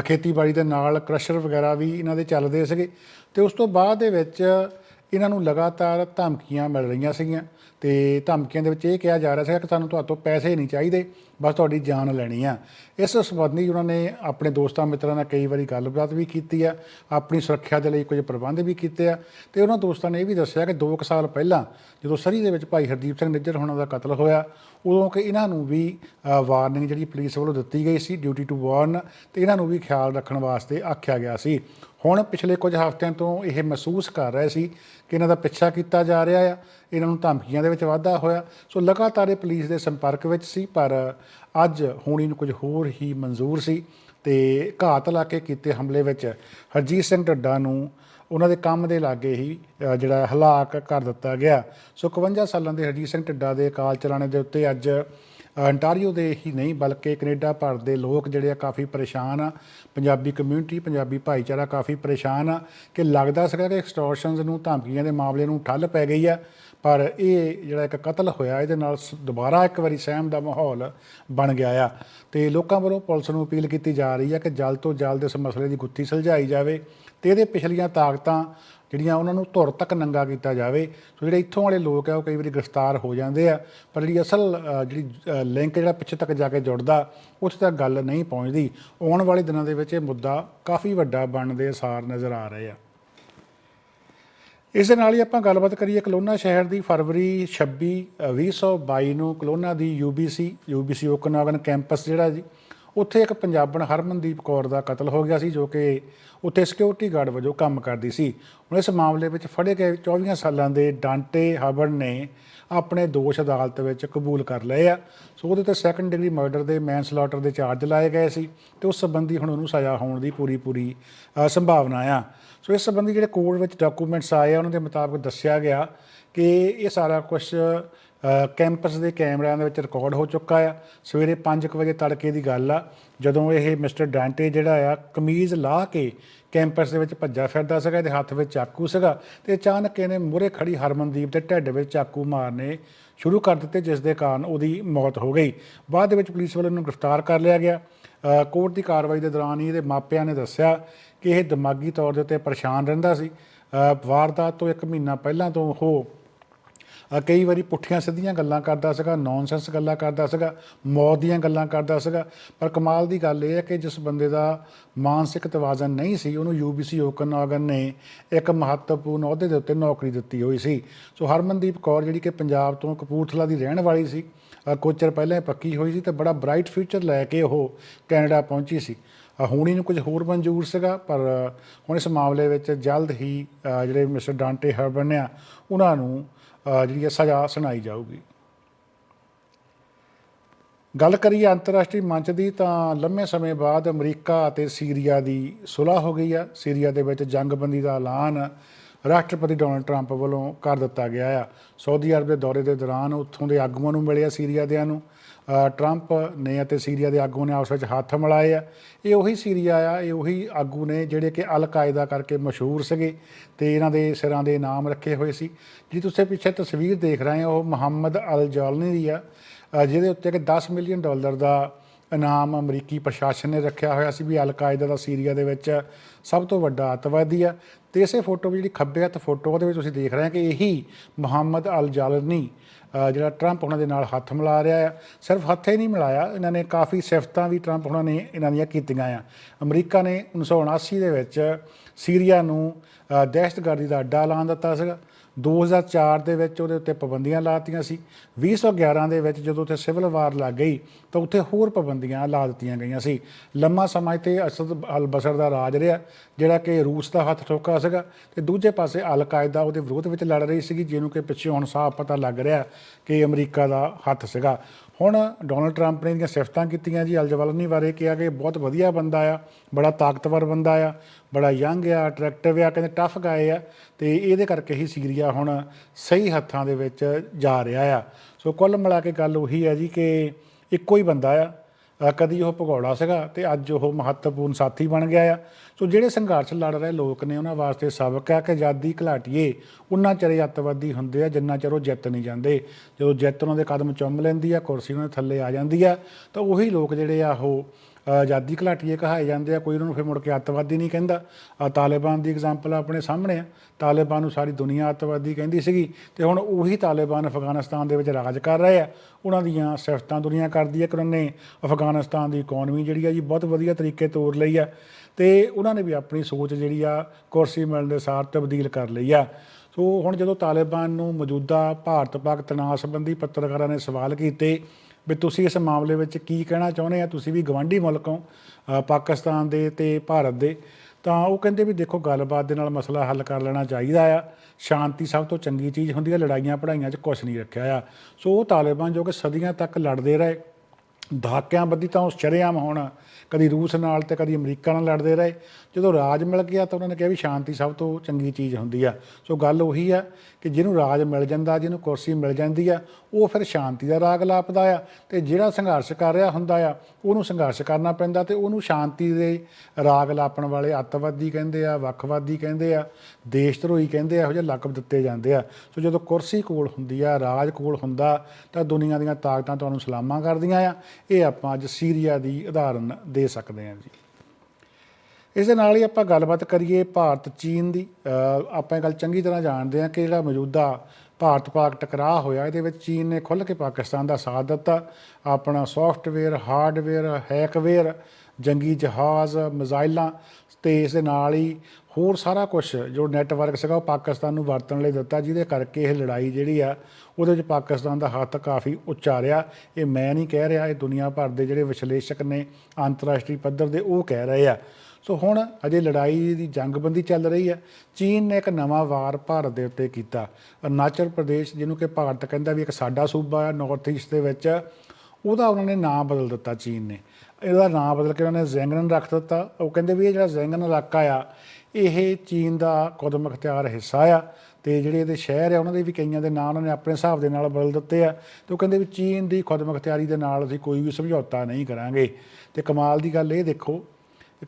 ਖੇਤੀਬਾੜੀ ਦੇ ਨਾਲ ਕ੍ਰਸ਼ਰ ਵਗੈਰਾ ਵੀ ਇਹਨਾਂ ਦੇ ਚੱਲਦੇ ਸੀਗੇ। ਤੇ ਉਸ ਤੋਂ ਬਾਅਦ ਦੇ ਵਿੱਚ ਇਹਨਾਂ ਨੂੰ ਲਗਾਤਾਰ ਧਮਕੀਆਂ ਮਿਲ ਰਹੀਆਂ ਸੀਗੀਆਂ। ਤੇ ਧਮਕੀਆਂ ਦੇ ਵਿੱਚ ਇਹ ਕਿਹਾ ਜਾ ਰਿਹਾ ਸੀਗਾ ਕਿ ਸਾਨੂੰ ਤੁਹਾਡੇ ਤੋਂ ਪੈਸੇ ਨਹੀਂ ਚਾਹੀਦੇ। ਬਸ ਤੁਹਾਡੀ ਜਾਨ ਲੈਣੀ ਆ। ਇਸ ਸੰਬੰਧੀ ਉਹਨਾਂ ਨੇ ਆਪਣੇ ਦੋਸਤਾਂ ਮਿੱਤਰਾਂ ਨਾਲ ਕਈ ਵਾਰੀ ਗੱਲਬਾਤ ਵੀ ਕੀਤੀ ਆ। ਆਪਣੀ ਸੁਰੱਖਿਆ ਦੇ ਲਈ ਕੁਝ ਪ੍ਰਬੰਧ ਵੀ ਕੀਤੇ ਆ। ਤੇ ਉਹਨਾਂ ਦੋਸਤਾਂ ਨੇ ਇਹ ਵੀ ਦੱਸਿਆ ਕਿ 2 ਸਾਲ ਪਹਿਲਾਂ ਜਦੋਂ ਸਰੀ ਦੇ ਵਿੱਚ ਭਾਈ ਹਰਦੀਪ ਸਿੰਘ ਨਿੱਜਰ ਹੋਣਾ ਦਾ ਕਤਲ ਹੋਇਆ, ਉਦੋਂ ਕਿ ਇਹਨਾਂ ਨੂੰ ਵੀ ਵਾਰਨਿੰਗ ਜਿਹੜੀ ਪੁਲਿਸ ਵੱਲੋਂ ਦਿੱਤੀ ਗਈ ਸੀ ਡਿਊਟੀ ਟੂ ਵਾਰਨ ਤੇ ਇਹਨਾਂ ਨੂੰ ਵੀ ਖਿਆਲ ਰੱਖਣ ਵਾਸਤੇ ਆਖਿਆ ਗਿਆ ਸੀ। ਹੁਣ ਪਿਛਲੇ ਕੁਝ ਹਫ਼ਤਿਆਂ ਤੋਂ ਇਹ ਮਹਿਸੂਸ ਕਰ ਰਹੇ ਸੀ ਕਿ ਇਹਨਾਂ ਦਾ ਪਿੱਛਾ ਕੀਤਾ ਜਾ ਰਿਹਾ ਆ। ਇਹਨਾਂ ਨੂੰ ਧਮਕੀਆਂ ਦੇ ਵਿੱਚ ਵਾਧਾ ਹੋਇਆ। ਸੋ ਲਗਾਤਾਰ ਇਹ ਪੁਲਿਸ ਦੇ ਸੰਪਰਕ ਵਿੱਚ ਸੀ, ਪਰ ਅੱਜ ਹੋਣੀ ਨੂੰ ਕੁਝ ਹੋਰ ਹੀ ਮਨਜ਼ੂਰ ਸੀ ਤੇ ਘਾਤ ਲਾ ਕੇ ਕੀਤੇ ਹਮਲੇ ਵਿੱਚ ਹਰਜੀਤ ਸਿੰਘ ਢੱਡਾ ਨੂੰ ਉਹਨਾਂ ਦੇ ਕੰਮ ਦੇ ਲਾਗੇ ਹੀ ਜਿਹੜਾ ਹਲਾਕ ਕਰ ਦਿੱਤਾ ਗਿਆ। ਸੋ 51 ਸਾਲਾਂ ਦੇ ਹਰਜੀਤ ਸਿੰਘ ਢਿੱਡਾ ਦੇ ਕਾਲ ਚਲਾਣੇ ਦੇ ਉੱਤੇ ਅੱਜ ਅੰਟਾਰੀਓ ਦੇ ਹੀ ਨਹੀਂ, ਬਲਕਿ ਕੈਨੇਡਾ ਭਰ ਦੇ ਲੋਕ ਜਿਹੜੇ ਆ ਕਾਫੀ ਪਰੇਸ਼ਾਨ ਆ। ਪੰਜਾਬੀ ਕਮਿਊਨਿਟੀ ਪੰਜਾਬੀ ਭਾਈਚਾਰਾ ਕਾਫੀ ਪਰੇਸ਼ਾਨ ਆ ਕਿ ਲੱਗਦਾ ਸੀਗਾ ਕਿ ਐਕਸਟੋਰਸ਼ਨਸ ਨੂੰ, ਧਮਕੀਆਂ ਦੇ ਮਾਮਲੇ ਨੂੰ ਠੱਲ ਪੈ ਗਈ ਆ, ਪਰ ਇਹ ਜਿਹੜਾ ਇੱਕ ਕਤਲ ਹੋਇਆ, ਇਹਦੇ ਨਾਲ ਸ- ਦੁਬਾਰਾ ਇੱਕ ਵਾਰੀ ਸਹਿਮ ਦਾ ਮਾਹੌਲ ਬਣ ਗਿਆ ਆ। ਤੇ ਲੋਕਾਂ ਵੱਲੋਂ ਪੁਲਿਸ ਨੂੰ ਅਪੀਲ ਕੀਤੀ ਜਾ ਰਹੀ ਆ ਕਿ ਜਲਦ ਤੋਂ ਜਲਦ ਇਸ ਮਸਲੇ ਦੀ ਗੁੱਥੀ ਸੁਲਝਾਈ ਜਾਵੇ ਤੇ ਇਹਦੇ ਪਿਛਲੀਆਂ ਤਾਕਤਾਂ ਜਿਹੜੀਆਂ ਉਹਨਾਂ ਨੂੰ ਧੁਰ ਤੱਕ ਨੰਗਾ ਕੀਤਾ ਜਾਵੇ। ਸੋ ਜਿਹੜੇ ਇੱਥੋਂ ਵਾਲੇ ਲੋਕ ਆ ਉਹ ਕਈ ਵਾਰੀ ਗ੍ਰਿਫਤਾਰ ਹੋ ਜਾਂਦੇ ਆ। ਪਰ ਜਿਹੜੀ ਅਸਲ ਜਿਹੜੀ ਲਿੰਕ ਜਿਹੜਾ ਪਿੱਛੇ ਤੱਕ ਜਾ ਕੇ ਜੁੜਦਾ ਉੱਥੇ ਤੱਕ ਗੱਲ ਨਹੀਂ ਪਹੁੰਚਦੀ। ਆਉਣ ਵਾਲੇ ਦਿਨਾਂ ਦੇ ਵਿੱਚ ਇਹ ਮੁੱਦਾ ਕਾਫੀ ਵੱਡਾ ਬਣਨ ਦੇ ਅਸਾਰ ਨਜ਼ਰ ਆ ਰਹੇ ਆ। ਇਸ ਦੇ ਨਾਲ ਹੀ ਆਪਾਂ ਗੱਲਬਾਤ ਕਰੀਏ ਕਲੋਨਾ ਸ਼ਹਿਰ ਦੀ ਫਰਵਰੀ 26 ਅ, 2022 ਨੂੰ ਕਲੋਨਾ ਦੀ UBC UBC ਓਕਨਾਗਨ ਕੈਂਪਸ ਜਿਹੜਾ ਜੀ ਉੱਥੇ ਇੱਕ ਪੰਜਾਬਣ ਹਰਮਨਦੀਪ ਕੌਰ ਦਾ ਕਤਲ ਹੋ ਗਿਆ ਸੀ, ਜੋ ਕਿ ਉੱਥੇ ਸਿਕਿਉਰਿਟੀ ਗਾਰਡ ਵਜੋਂ ਕੰਮ ਕਰਦੀ ਸੀ। ਹੁਣ ਇਸ ਮਾਮਲੇ ਵਿੱਚ ਫੜੇ ਗਏ 24 ਸਾਲਾਂ ਦੇ ਡਾਂਟੇ ਹਬਰ ਨੇ ਆਪਣੇ ਦੋਸ਼ ਅਦਾਲਤ ਵਿੱਚ ਕਬੂਲ ਕਰ ਲਏ ਆ। ਸੋ ਉਹਦੇ ਤੇ ਸੈਕੰਡ ਡਿਗਰੀ ਮਰਡਰ ਦੇ ਮੈਨ ਮੈਨਸਲਾਟਰ ਦੇ ਚਾਰਜ ਲਾਏ ਗਏ ਸੀ ਤੇ ਉਸ ਸੰਬੰਧੀ ਹੁਣ ਉਹਨੂੰ ਸਜ਼ਾ ਹੋਣ ਦੀ ਪੂਰੀ ਪੂਰੀ ਸੰਭਾਵਨਾ ਆ। ਸੋ ਇਸ ਸੰਬੰਧੀ ਜਿਹੜੇ ਕੋਰਟ ਵਿੱਚ ਡਾਕੂਮੈਂਟਸ ਆਏ ਆ, ਉਹਨਾਂ ਦੇ ਮੁਤਾਬਕ ਦੱਸਿਆ ਗਿਆ ਕਿ ਇਹ ਸਾਰਾ ਕੁਝ ਕੈਂਪਸ ਦੇ ਕੈਮਰਿਆਂ ਦੇ ਵਿੱਚ ਰਿਕਾਰਡ ਹੋ ਚੁੱਕਾ ਆ। ਸਵੇਰੇ 5 ਵਜੇ ਤੜਕੇ ਦੀ ਗੱਲ ਆ, ਜਦੋਂ ਇਹ ਮਿਸਟਰ ਡਾਂਟੇ ਜਿਹੜਾ ਆ, ਕਮੀਜ਼ ਲਾਹ ਕੇ ਕੈਂਪਸ ਦੇ ਵਿੱਚ ਭੱਜਾ ਫਿਰਦਾ ਸੀਗਾ, ਇਹਦੇ ਹੱਥ ਵਿੱਚ ਚਾਕੂ ਸੀਗਾ ਤੇ ਅਚਾਨਕ ਇਹਨੇ ਮੂਹਰੇ ਖੜੀ ਹਰਮਨਦੀਪ ਦੇ ਢਿੱਡ ਵਿੱਚ ਚਾਕੂ ਮਾਰਨੇ ਸ਼ੁਰੂ ਕਰ ਦਿੱਤੇ, ਜਿਸ ਦੇ ਕਾਰਨ ਉਹਦੀ ਮੌਤ ਹੋ ਗਈ। ਬਾਅਦ ਦੇ ਵਿੱਚ ਪੁਲਿਸ ਵੱਲੋਂ ਇਹਨੂੰ ਗ੍ਰਿਫਤਾਰ ਕਰ ਲਿਆ ਗਿਆ। ਕੋਰਟ ਦੀ ਕਾਰਵਾਈ ਦੇ ਦੌਰਾਨ ਹੀ ਇਹਦੇ ਮਾਪਿਆਂ ਨੇ ਦੱਸਿਆ ਕਿ ਇਹ ਦਿਮਾਗੀ ਤੌਰ ਦੇ ਉੱਤੇ ਪਰੇਸ਼ਾਨ ਰਹਿੰਦਾ ਸੀ। ਵਾਰਦਾਤ ਤੋਂ ਇੱਕ ਮਹੀਨਾ ਪਹਿਲਾਂ ਤੋਂ ਉਹ ਕਈ ਵਾਰੀ ਪੁੱਠੀਆਂ ਸਿੱਧੀਆਂ ਗੱਲਾਂ ਕਰਦਾ ਸੀਗਾ ਨੌਨਸੈਂਸ ਗੱਲਾਂ ਕਰਦਾ ਸੀਗਾ ਮੌਤ ਦੀਆਂ ਗੱਲਾਂ ਕਰਦਾ ਸੀਗਾ। ਪਰ ਕਮਾਲ ਦੀ ਗੱਲ ਇਹ ਹੈ ਕਿ ਜਿਸ ਬੰਦੇ ਦਾ ਮਾਨਸਿਕ ਤਵਾਜ਼ਨ ਨਹੀਂ ਸੀ ਉਹਨੂੰ ਯੂਬੀਸੀ ਓਕਨਾਗਨ ਨੇ ਇੱਕ ਮਹੱਤਵਪੂਰਨ ਅਹੁਦੇ ਦੇ ਉੱਤੇ ਨੌਕਰੀ ਦਿੱਤੀ ਹੋਈ ਸੀ। ਸੋ ਹਰਮਨਦੀਪ ਕੌਰ ਜਿਹੜੀ ਕਿ ਪੰਜਾਬ ਤੋਂ ਕਪੂਰਥਲਾ ਦੀ ਰਹਿਣ ਵਾਲੀ ਸੀ ਅ, ਕੁਝ ਚਿਰ ਪਹਿਲਾਂ ਪੱਕੀ ਹੋਈ ਸੀ ਤੇ ਬੜਾ ਬ੍ਰਾਈਟ ਫਿਊਚਰ ਲੈ ਕੇ ਉਹ ਕੈਨੇਡਾ ਪਹੁੰਚੀ ਸੀ। ਹੁਣੀ ਨੂੰ ਕੁਝ ਹੋਰ ਮਨਜ਼ੂਰ ਸੀਗਾ ਪਰ ਹੁਣ ਇਸ ਮਾਮਲੇ ਵਿੱਚ ਜਲਦ ਹੀ ਜਿਹੜੇ ਮਿਸਟਰ ਡਾਂਟੇ ਹਰਬਨ ਆ ਉਹਨਾਂ ਨੂੰ ਜਿਹੜੀ ਹੈ ਸਜ਼ਾ ਸੁਣਾਈ ਜਾਊਗੀ। ਗੱਲ ਕਰੀਏ ਅੰਤਰਰਾਸ਼ਟਰੀ ਮੰਚ ਦੀ, ਤਾਂ ਲੰਮੇ ਸਮੇਂ ਬਾਅਦ ਅਮਰੀਕਾ ਅਤੇ ਸੀਰੀਆ ਦੀ ਸੁਲ੍ਹਾ ਹੋ ਗਈ ਆ ਸੀਰੀਆ ਦੇ ਵਿੱਚ ਜੰਗਬੰਦੀ ਦਾ ਐਲਾਨ ਰਾਸ਼ਟਰਪਤੀ ਡੋਨਲਡ ਟਰੰਪ ਵੱਲੋਂ ਕਰ ਦਿੱਤਾ ਗਿਆ ਆ। ਸਾਊਦੀ ਅਰਬ ਦੇ ਦੌਰੇ ਦੇ ਦੌਰਾਨ ਉੱਥੋਂ ਦੇ ਆਗੂਆਂ ਨੂੰ ਮਿਲਿਆ ਸੀਰੀਆ ਦਿਆਂ ਨੂੰ। ਟਰੰਪ ਨੇ ਅਤੇ ਸੀਰੀਆ ਦੇ ਆਗੂਆਂ ਨੇ ਆਪਸ ਵਿੱਚ ਹੱਥ ਮਿਲਾਏ ਆ। ਇਹ ਉਹੀ ਸੀਰੀਆ ਆ, ਇਹ ਉਹੀ ਆਗੂ ਨੇ ਜਿਹੜੇ ਕਿ ਅਲ ਕਾਇਦਾ ਕਰਕੇ ਮਸ਼ਹੂਰ ਸੀਗੇ ਤੇ ਇਹਨਾਂ ਦੇ ਸਿਰਾਂ ਦੇ ਨਾਮ ਰੱਖੇ ਹੋਏ ਸੀ। ਜੀ ਤੁਸੀਂ ਪਿੱਛੇ ਤਸਵੀਰ ਦੇਖ ਰਹੇ ਹੋ ਉਹ ਮੁਹੰਮਦ ਅਲ ਜਾਲਨੀ ਦੀ ਆ। ਜਿਹਦੇ ਉੱਤੇ ਕਿ 10 ਮਿਲੀਅਨ ਡਾਲਰ ਦਾ ਇਨਾਮ ਅਮਰੀਕੀ ਪ੍ਰਸ਼ਾਸਨ ਨੇ ਰੱਖਿਆ ਹੋਇਆ ਸੀ ਵੀ ਅਲ ਕਾਇਦਾ ਦਾ ਸੀਰੀਆ ਦੇ ਵਿੱਚ ਸਭ ਤੋਂ ਵੱਡਾ ਅੱਤਵਾਦੀ ਆ। ਤੇ ਇਸੇ ਫੋਟੋ ਜਿਹੜੀ ਖੱਬੇ ਹੱਥ ਫੋਟੋ ਉਹਦੇ ਵਿੱਚ ਤੁਸੀਂ ਦੇਖ ਰਹੇ ਹੋ ਕਿ ਇਹੀ ਮੁਹੰਮਦ ਅਲ ਜਾਲਨੀ ਜਿਹੜਾ ਟਰੰਪ ਉਹਨਾਂ ਦੇ ਨਾਲ ਹੱਥ ਮਿਲਾ ਰਿਹਾ ਆ। ਸਿਰਫ ਹੱਥ ਹੀ ਨਹੀਂ ਮਿਲਾਇਆ, ਇਹਨਾਂ ਨੇ ਕਾਫੀ ਸਿਫਤਾਂ ਵੀ ਟਰੰਪ ਉਹਨਾਂ ਨੇ ਇਹਨਾਂ ਦੀਆਂ ਕੀਤੀਆਂ ਆ। ਅਮਰੀਕਾ ਨੇ 1979 ਦੇ ਵਿੱਚ ਸੀਰੀਆ ਨੂੰ ਦਹਿਸ਼ਤਗਰਦੀ ਦਾ ਅੱਡਾ ਐਲਾਨ ਦਿੱਤਾ ਸੀਗਾ। 2004 ਦੇ ਵਿੱਚ ਉਹਦੇ ਉੱਤੇ ਪਾਬੰਦੀਆਂ ਲਾਤੀਆਂ ਸੀ। 2011 ਦੇ ਵਿੱਚ ਜਦੋਂ ਉੱਥੇ ਸਿਵਲ ਵਾਰ ਲੱਗ ਗਈ, ਤਾਂ ਉੱਥੇ ਹੋਰ ਪਾਬੰਦੀਆਂ ਲਾ ਦਿੱਤੀਆਂ ਗਈਆਂ ਸੀ। ਲੰਮਾ ਸਮਾਂ ਤੇ ਅਸਦ ਅਲ ਬਸਰ ਦਾ ਰਾਜ ਰਿਹਾ, ਜਿਹੜਾ ਕਿ ਰੂਸ ਦਾ ਹੱਥ ਠੋਕਾ ਸੀਗਾ ਤੇ ਦੂਜੇ ਪਾਸੇ ਅਲ ਕਾਇਦਾ ਉਹਦੇ ਵਿਰੋਧ ਵਿੱਚ ਲੜ ਰਹੀ ਸੀਗੀ, ਜਿਹਨੂੰ ਕਿ ਪਿੱਛੇ ਹੁਣ ਸਾਫ਼ ਪਤਾ ਲੱਗ ਰਿਹਾ ਕਿ ਅਮਰੀਕਾ ਦਾ ਹੱਥ ਸੀਗਾ। ਹੁਣ ਡੋਨਲਡ ਟਰੰਪ ਨੇ ਇਹਦੀਆਂ ਸਿਫਤਾਂ ਕੀਤੀਆਂ ਜੀ ਅਲਜਵਲਨੀ ਬਾਰੇ ਕਿਹਾ ਕਿ ਬਹੁਤ ਵਧੀਆ ਬੰਦਾ ਆ, ਬੜਾ ਤਾਕਤਵਰ ਬੰਦਾ ਆ, ਬੜਾ ਯੰਗ ਆ, ਅਟਰੈਕਟਿਵ ਆ, ਕਹਿੰਦੇ ਟਫ ਗਾਏ ਆ, ਤੇ ਇਹਦੇ ਕਰਕੇ ਹੀ ਸੀਰੀਆ ਹੁਣ ਸਹੀ ਹੱਥਾਂ ਦੇ ਵਿੱਚ ਜਾ ਰਿਹਾ ਆ। ਸੋ ਕੁੱਲ ਮਿਲਾ ਕੇ ਗੱਲ ਉਹੀ ਆ ਜੀ ਕਿ ਇੱਕੋ ਹੀ ਬੰਦਾ ਆ ਕਦੀ ਉਹ ਭਗੌੜਾ ਸੀਗਾ ਤੇ ਅੱਜ ਉਹ ਮਹੱਤਵਪੂਰਨ ਸਾਥੀ ਬਣ ਗਿਆ ਆ। ਸੋ ਜਿਹੜੇ ਸੰਘਰਸ਼ ਲੜ ਰਹੇ ਲੋਕ ਨੇ, ਉਹਨਾਂ ਵਾਸਤੇ ਸਬਕ ਹੈ ਕਿ ਆਜ਼ਾਦੀ ਘਲਾਟੀਏ, ਉਹਨਾਂ ਚਿਰ ਅੱਤਵਾਦੀ ਹੁੰਦੇ ਆ, ਜਿੰਨਾ ਚਿਰ ਉਹ ਜਿੱਤ ਨਹੀਂ ਜਾਂਦੇ। ਜਦੋਂ ਜਿੱਤ ਉਹਨਾਂ ਦੇ ਕਦਮ ਚੁੰਮ ਲੈਂਦੀ ਆ, ਕੁਰਸੀ ਉਹਨਾਂ ਦੇ ਥੱਲੇ ਆ ਜਾਂਦੀ ਆ, ਤਾਂ ਉਹੀ ਲੋਕ ਜਿਹੜੇ ਆ ਉਹ ਆਜ਼ਾਦੀ ਘਲਾਟੀਏ ਕਹਾਏ ਜਾਂਦੇ ਆ ਕੋਈ ਉਹਨਾਂ ਨੂੰ ਫਿਰ ਮੁੜ ਕੇ ਅੱਤਵਾਦੀ ਨਹੀਂ ਕਹਿੰਦਾ। ਅ, ਤਾਲਿਬਾਨ ਦੀ ਐਗਜ਼ਾਮਪਲ ਆਪਣੇ ਸਾਹਮਣੇ ਆ। ਤਾਲਿਬਾਨ ਨੂੰ ਸਾਰੀ ਦੁਨੀਆ ਅੱਤਵਾਦੀ ਕਹਿੰਦੀ ਸੀਗੀ ਤੇ ਹੁਣ ਉਹੀ ਤਾਲਿਬਾਨ ਅਫਗਾਨਿਸਤਾਨ ਦੇ ਵਿੱਚ ਰਾਜ ਕਰ ਰਹੇ ਆ। ਉਹਨਾਂ ਦੀਆਂ ਸਿਫਤਾਂ ਦੁਨੀਆ ਕਰਦੀ ਹੈ ਕਿ ਉਹਨਾਂ ਨੇ ਅਫਗਾਨਿਸਤਾਨ ਦੀ ਇਕਨੋਮੀ ਜਿਹੜੀ ਆ ਜੀ ਬਹੁਤ ਵਧੀਆ ਤਰੀਕੇ ਤੋਰ ਲਈ ਆ। ਤੇ ਉਹਨਾਂ ਨੇ ਵੀ ਆਪਣੀ ਸੋਚ ਜਿਹੜੀ ਆ ਕੁਰਸੀ ਮਿਲਣ ਦੇ ਸਾਰ ਤਬਦੀਲ ਕਰ ਲਈ ਆ। ਸੋ ਹੁਣ ਜਦੋਂ ਤਾਲਿਬਾਨ ਨੂੰ ਮੌਜੂਦਾ ਭਾਰਤ ਪਾਕ ਤਣਾਅ ਸੰਬੰਧੀ ਪੱਤਰਕਾਰਾਂ ਨੇ ਸਵਾਲ ਕੀਤੇ ਵੀ ਤੁਸੀਂ ਇਸ ਮਾਮਲੇ ਵਿੱਚ ਕੀ ਕਹਿਣਾ ਚਾਹੁੰਦੇ ਆ? ਤੁਸੀਂ ਵੀ ਗਵਾਂਢੀ ਮੁਲਕ ਹੋ ਪਾਕਿਸਤਾਨ ਦੇ ਤੇ ਭਾਰਤ ਦੇ। ਤਾਂ ਉਹ ਕਹਿੰਦੇ ਵੀ ਦੇਖੋ, ਗੱਲਬਾਤ ਦੇ ਨਾਲ ਮਸਲਾ ਹੱਲ ਕਰ ਲੈਣਾ ਚਾਹੀਦਾ ਆ। ਸ਼ਾਂਤੀ ਸਭ ਤੋਂ ਚੰਗੀ ਚੀਜ਼ ਹੁੰਦੀ ਹੈ ਲੜਾਈਆਂ ਪੜਾਈਆਂ 'ਚ ਕੁਝ ਨਹੀਂ ਰੱਖਿਆ ਆ। ਸੋ ਉਹ ਤਾਲਿਬਾਨ ਜੋ ਕਿ ਸਦੀਆਂ ਤੱਕ ਲੜਦੇ ਰਹੇ ਦਹਾਕਿਆਂ ਬੱਧੀ ਤਾਂ ਉਹ ਸ਼ਰੇਆਮ ਹੁਣ, ਕਦੀ ਰੂਸ ਨਾਲ ਤੇ ਕਦੀ ਅਮਰੀਕਾ ਨਾਲ ਲੜਦੇ ਰਹੇ। ਜਦੋਂ ਰਾਜ ਮਿਲ ਗਿਆ ਤਾਂ ਉਹਨਾਂ ਨੇ ਕਿਹਾ ਵੀ ਸ਼ਾਂਤੀ ਸਭ ਤੋਂ ਚੰਗੀ ਚੀਜ਼ ਹੁੰਦੀ ਆ। ਸੋ ਗੱਲ ਉਹੀ ਆ ਕਿ ਜਿਹਨੂੰ ਰਾਜ ਮਿਲ ਜਾਂਦਾ, ਜਿਹਨੂੰ ਕੁਰਸੀ ਮਿਲ ਜਾਂਦੀ ਆ ਉਹ ਫਿਰ ਸ਼ਾਂਤੀ ਦਾ ਰਾਗ ਲਾਪਦਾ ਆ ਤੇ ਜਿਹੜਾ ਸੰਘਰਸ਼ ਕਰ ਰਿਹਾ ਹੁੰਦਾ ਆ, ਉਹਨੂੰ ਸੰਘਰਸ਼ ਕਰਨਾ ਪੈਂਦਾ ਤੇ ਉਹਨੂੰ ਸ਼ਾਂਤੀ ਦੇ ਰਾਗ ਲਾਪਣ ਵਾਲੇ ਅੱਤਵਾਦੀ ਕਹਿੰਦੇ ਆ, ਵੱਖਵਾਦੀ ਕਹਿੰਦੇ ਆ, ਦੇਸ਼ ਧਰੋਹੀ ਕਹਿੰਦੇ ਆ, ਇਹੋ ਜਿਹੇ ਲਕਬ ਦਿੱਤੇ ਜਾਂਦੇ ਆ। ਸੋ ਜਦੋਂ ਕੁਰਸੀ ਕੋਲ ਹੁੰਦੀ ਆ, ਰਾਜ ਕੋਲ ਹੁੰਦਾ, ਤਾਂ ਦੁਨੀਆ ਦੀਆਂ ਤਾਕਤਾਂ ਤੁਹਾਨੂੰ ਸਲਾਮਾਂ ਕਰਦੀਆਂ ਆ। ਇਹ ਆਪਾਂ ਅੱਜ ਸੀਰੀਆ ਦੀ ਉਦਾਹਰਨ ਦੇ ਸਕਦੇ ਹਾਂ ਜੀ। ਇਸ ਦੇ ਨਾਲ ਹੀ ਆਪਾਂ ਗੱਲਬਾਤ ਕਰੀਏ ਭਾਰਤ ਚੀਨ ਦੀ ਆਪਾਂ ਇਹ ਗੱਲ ਚੰਗੀ ਤਰ੍ਹਾਂ ਜਾਣਦੇ ਹਾਂ ਕਿ ਜਿਹੜਾ ਮੌਜੂਦਾ ਭਾਰਤ ਪਾਕ ਟਕਰਾਅ ਹੋਇਆ। ਇਹਦੇ ਵਿੱਚ ਚੀਨ ਨੇ ਖੁੱਲ੍ਹ ਕੇ ਪਾਕਿਸਤਾਨ ਦਾ ਸਾਥ ਦਿੱਤਾ। ਆਪਣਾ ਸੌਫਟਵੇਅਰ ਹਾਰਡਵੇਅਰ ਹੈਕਵੇਅਰ ਜੰਗੀ ਜਹਾਜ਼, ਮਿਜ਼ਾਈਲਾਂ ਤੇ ਇਸ ਦੇ ਨਾਲ ਹੀ ਹੋਰ ਸਾਰਾ ਕੁਝ ਜੋ ਨੈਟਵਰਕ ਸੀਗਾ ਉਹ ਪਾਕਿਸਤਾਨ ਨੂੰ ਵਰਤਣ ਲਈ ਦਿੱਤਾ, ਜਿਹਦੇ ਕਰਕੇ ਇਹ ਲੜਾਈ ਜਿਹੜੀ ਆ, ਉਹਦੇ ਵਿੱਚ ਪਾਕਿਸਤਾਨ ਦਾ ਹੱਥ ਕਾਫੀ ਉੱਚਾ ਰਿਹਾ। ਇਹ ਮੈਂ ਨਹੀਂ ਕਹਿ ਰਿਹਾ, ਇਹ ਦੁਨੀਆ ਭਰ ਦੇ ਜਿਹੜੇ ਵਿਸ਼ਲੇਸ਼ਕ ਨੇ, ਅੰਤਰਰਾਸ਼ਟਰੀ ਪੱਧਰ ਦੇ ਉਹ ਕਹਿ ਰਹੇ ਆ। ਸੋ ਹੁਣ ਅਜੇ ਲੜਾਈ ਦੀ ਜੰਗਬੰਦੀ ਚੱਲ ਰਹੀ ਹੈ। ਚੀਨ ਨੇ ਇੱਕ ਨਵਾਂ ਵਾਰ ਭਾਰਤ ਦੇ ਉੱਤੇ ਕੀਤਾ। ਅਰੁਣਾਚਲ ਪ੍ਰਦੇਸ਼, ਜਿਹਨੂੰ ਕਿ ਭਾਰਤ ਕਹਿੰਦਾ ਵੀ ਇੱਕ ਸਾਡਾ ਸੂਬਾ ਹੈ ਨਾਰਥ ਈਸਟ ਦੇ ਵਿੱਚ, ਉਹਦਾ ਉਹਨਾਂ ਨੇ ਨਾਮ ਬਦਲ ਦਿੱਤਾ ਚੀਨ ਨੇ। ਇਹਦਾ ਨਾਮ ਬਦਲ ਕੇ ਉਹਨਾਂ ਨੇ ਜ਼ੈਂਗਨਨ ਰੱਖ ਦਿੱਤਾ। ਉਹ ਕਹਿੰਦੇ ਵੀ ਇਹ ਜਿਹੜਾ ਜ਼ੈਂਗਨ ਇਲਾਕਾ ਆ, ਇਹ ਚੀਨ ਦਾ ਕਦਮ ਅਖਤਿਆਰ ਹਿੱਸਾ ਆ ਤੇ ਜਿਹੜੇ ਇਹਦੇ ਸ਼ਹਿਰ ਆ, ਉਹਨਾਂ ਦੇ ਵੀ ਕਈਆਂ ਦੇ ਨਾਂ ਉਹਨਾਂ ਨੇ ਆਪਣੇ ਹਿਸਾਬ ਦੇ ਨਾਲ ਬਦਲ ਦਿੱਤੇ ਆ। ਤੇ ਉਹ ਕਹਿੰਦੇ ਵੀ ਚੀਨ ਦੀ ਖੁਦ ਮੁਖਤਿਆਰੀ ਦੇ ਨਾਲ ਅਸੀਂ ਕੋਈ ਵੀ ਸਮਝੌਤਾ ਨਹੀਂ ਕਰਾਂਗੇ। ਤੇ ਕਮਾਲ ਦੀ ਗੱਲ ਇਹ ਦੇਖੋ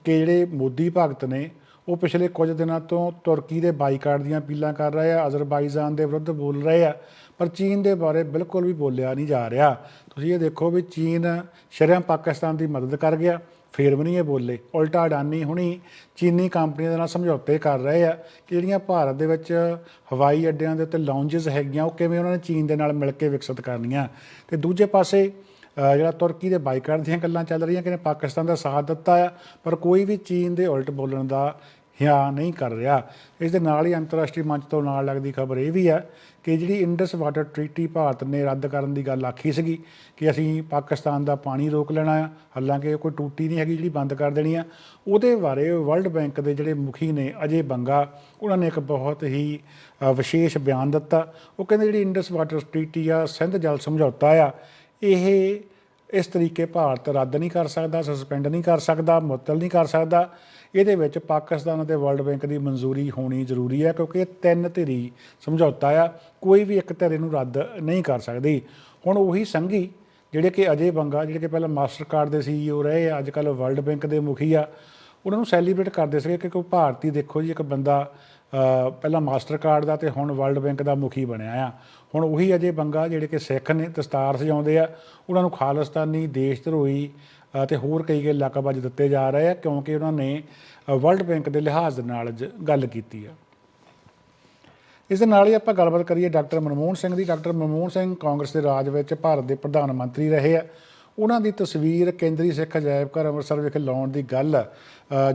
ਕਿ ਜਿਹੜੇ ਮੋਦੀ ਭਗਤ ਨੇ, ਉਹ ਪਿਛਲੇ ਕੁਝ ਦਿਨਾਂ ਤੋਂ ਤੁਰਕੀ ਦੇ ਬਾਈਕਾਟ ਦੀਆਂ ਅਪੀਲਾਂ ਕਰ ਰਹੇ ਆ, ਅਜ਼ਰਬਾਈਜਾਨ ਦੇ ਵਿਰੁੱਧ ਬੋਲ ਰਹੇ ਆ, ਪਰ ਚੀਨ ਦੇ ਬਾਰੇ ਬਿਲਕੁਲ ਵੀ ਬੋਲਿਆ ਨਹੀਂ ਜਾ ਰਿਹਾ। ਤੁਸੀਂ ਇਹ ਦੇਖੋ ਵੀ ਚੀਨ ਸ਼ਰਮ ਪਾਕਿਸਤਾਨ ਦੀ ਮਦਦ ਕਰ ਗਿਆ, ਫੇਰ ਵੀ ਨਹੀਂ ਇਹ ਬੋਲੇ। ਉਲਟਾ ਅਡਾਨੀ ਹੁਣੀ ਚੀਨੀ ਕੰਪਨੀਆਂ ਦੇ ਨਾਲ ਸਮਝੌਤੇ ਕਰ ਰਹੇ ਆ ਕਿ ਜਿਹੜੀਆਂ ਭਾਰਤ ਦੇ ਵਿੱਚ ਹਵਾਈ ਅੱਡਿਆਂ ਦੇ ਉੱਤੇ ਲਾਉਂਜਸ ਹੈਗੀਆਂ, ਉਹ ਕਿਵੇਂ ਉਹਨਾਂ ਨੇ ਚੀਨ ਦੇ ਨਾਲ ਮਿਲ ਕੇ ਵਿਕਸਿਤ ਕਰਨੀਆਂ। ਤੇ ਦੂਜੇ ਪਾਸੇ ਜਿਹੜਾ ਤੁਰਕੀ ਦੇ ਬਾਈਕਾਟ ਦੀਆਂ ਗੱਲਾਂ ਚੱਲ ਰਹੀਆਂ ਕਿ ਨੇ ਪਾਕਿਸਤਾਨ ਦਾ ਸਾਥ ਦਿੱਤਾ ਆ, ਪਰ ਕੋਈ ਵੀ ਚੀਨ ਦੇ ਉਲਟ ਬੋਲਣ ਦਾ ਹਿਆ ਨਹੀਂ ਕਰ ਰਿਹਾ। ਇਸ ਦੇ ਨਾਲ ਹੀ ਅੰਤਰਰਾਸ਼ਟਰੀ ਮੰਚ ਤੋਂ ਨਾਲ ਲੱਗਦੀ ਖਬਰ ਇਹ ਵੀ ਹੈ ਕਿ ਜਿਹੜੀ ਇੰਡਸ ਵਾਟਰ ਟ੍ਰੀਟੀ ਭਾਰਤ ਨੇ ਰੱਦ ਕਰਨ ਦੀ ਗੱਲ ਆਖੀ ਸੀਗੀ ਕਿ ਅਸੀਂ ਪਾਕਿਸਤਾਨ ਦਾ ਪਾਣੀ ਰੋਕ ਲੈਣਾ ਆ, ਹਾਲਾਂਕਿ ਇਹ ਕੋਈ ਟੂਟੀ ਨਹੀਂ ਹੈਗੀ ਜਿਹੜੀ ਬੰਦ ਕਰ ਦੇਣੀ ਆ। ਉਹਦੇ ਬਾਰੇ ਵਰਲਡ ਬੈਂਕ ਦੇ ਜਿਹੜੇ ਮੁਖੀ ਨੇ ਅਜੇ ਬੰਗਾ, ਉਹਨਾਂ ਨੇ ਇੱਕ ਬਹੁਤ ਹੀ ਵਿਸ਼ੇਸ਼ ਬਿਆਨ ਦਿੱਤਾ। ਉਹ ਕਹਿੰਦੇ ਜਿਹੜੀ ਇੰਡਸ ਵਾਟਰ ਟ੍ਰੀਟੀ ਆ, ਸਿੰਧ ਜਲ ਸਮਝੌਤਾ ਆ, ਇਹ ਇਸ ਤਰੀਕੇ ਭਾਰਤ ਰੱਦ ਨਹੀਂ ਕਰ ਸਕਦਾ ਸਸਪੈਂਡ ਨਹੀਂ ਕਰ ਸਕਦਾ, ਮੁਅੱਤਲ ਨਹੀਂ ਕਰ ਸਕਦਾ। ਇਹਦੇ ਵਿੱਚ ਪਾਕਿਸਤਾਨ ਅਤੇ ਵਰਲਡ ਬੈਂਕ ਦੀ ਮਨਜ਼ੂਰੀ ਹੋਣੀ ਜ਼ਰੂਰੀ ਹੈ ਕਿਉਂਕਿ ਇਹ ਤਿੰਨ ਧਿਰੀ ਸਮਝੌਤਾ ਆ, ਕੋਈ ਵੀ ਇੱਕ ਧਿਰੇ ਨੂੰ ਰੱਦ ਨਹੀਂ ਕਰ ਸਕਦੀ। ਹੁਣ ਉਹੀ ਸੰਘੀ ਜਿਹੜੇ ਕਿ ਅਜੇ ਬੰਗਾ, ਜਿਹੜੇ ਕਿ ਪਹਿਲਾਂ ਮਾਸਟਰ ਕਾਰਡ ਦੇ ਸੀਈਓ ਰਹੇ ਆ, ਅੱਜ ਕੱਲ੍ਹ ਵਰਲਡ ਬੈਂਕ ਦੇ ਮੁਖੀ ਆ ਉਹਨਾਂ ਨੂੰ ਸੈਲੀਬ੍ਰੇਟ ਕਰਦੇ ਸੀਗੇ ਕਿ ਕੋਈ ਭਾਰਤੀ ਦੇਖੋ ਜੀ ਇੱਕ ਬੰਦਾ ਪਹਿਲਾਂ ਮਾਸਟਰ ਕਾਰਡ ਦਾ ਤੇ ਹੁਣ ਵਰਲਡ ਬੈਂਕ ਦਾ ਮੁਖੀ ਬਣਿਆ ਆ। ਹੁਣ ਉਹੀ ਅਜੇ ਬੰਗਾ ਜਿਹੜੇ ਕਿ ਸਿੱਖ ਨੇ ਦਸਤਾਰ ਸਜਾਉਂਦੇ ਆ। ਉਹਨਾਂ ਨੂੰ ਖਾਲਿਸਤਾਨੀ ਦੇਸ਼ ਧਰੋਹੀ ਅ, ਤੇ ਹੋਰ ਕਈ ਕਈ ਲਕਬ ਅੱਜ ਦਿੱਤੇ ਜਾ ਰਹੇ ਆ ਕਿਉਂਕਿ ਉਹਨਾਂ ਨੇ ਵਰਲਡ ਬੈਂਕ ਦੇ ਲਿਹਾਜ਼ ਨਾਲ ਜ- ਗੱਲ ਕੀਤੀ ਆ। ਇਸ ਦੇ ਨਾਲ ਹੀ ਆਪਾਂ ਗੱਲਬਾਤ ਕਰੀਏ ਡਾਕਟਰ ਮਨਮੋਹਨ ਸਿੰਘ ਦੀ। ਡਾਕਟਰ ਮਨਮੋਹਨ ਸਿੰਘ ਕਾਂਗਰਸ ਦੇ ਰਾਜ ਵਿੱਚ ਭਾਰਤ ਦੇ ਪ੍ਰਧਾਨ ਮੰਤਰੀ ਰਹੇ ਆ। ਉਹਨਾਂ ਦੀ ਤਸਵੀਰ ਕੇਂਦਰੀ ਸਿੱਖ ਅਜਾਇਬ ਘਰ ਅੰਮ੍ਰਿਤਸਰ ਵਿਖੇ ਲਾਉਣ ਦੀ ਗੱਲ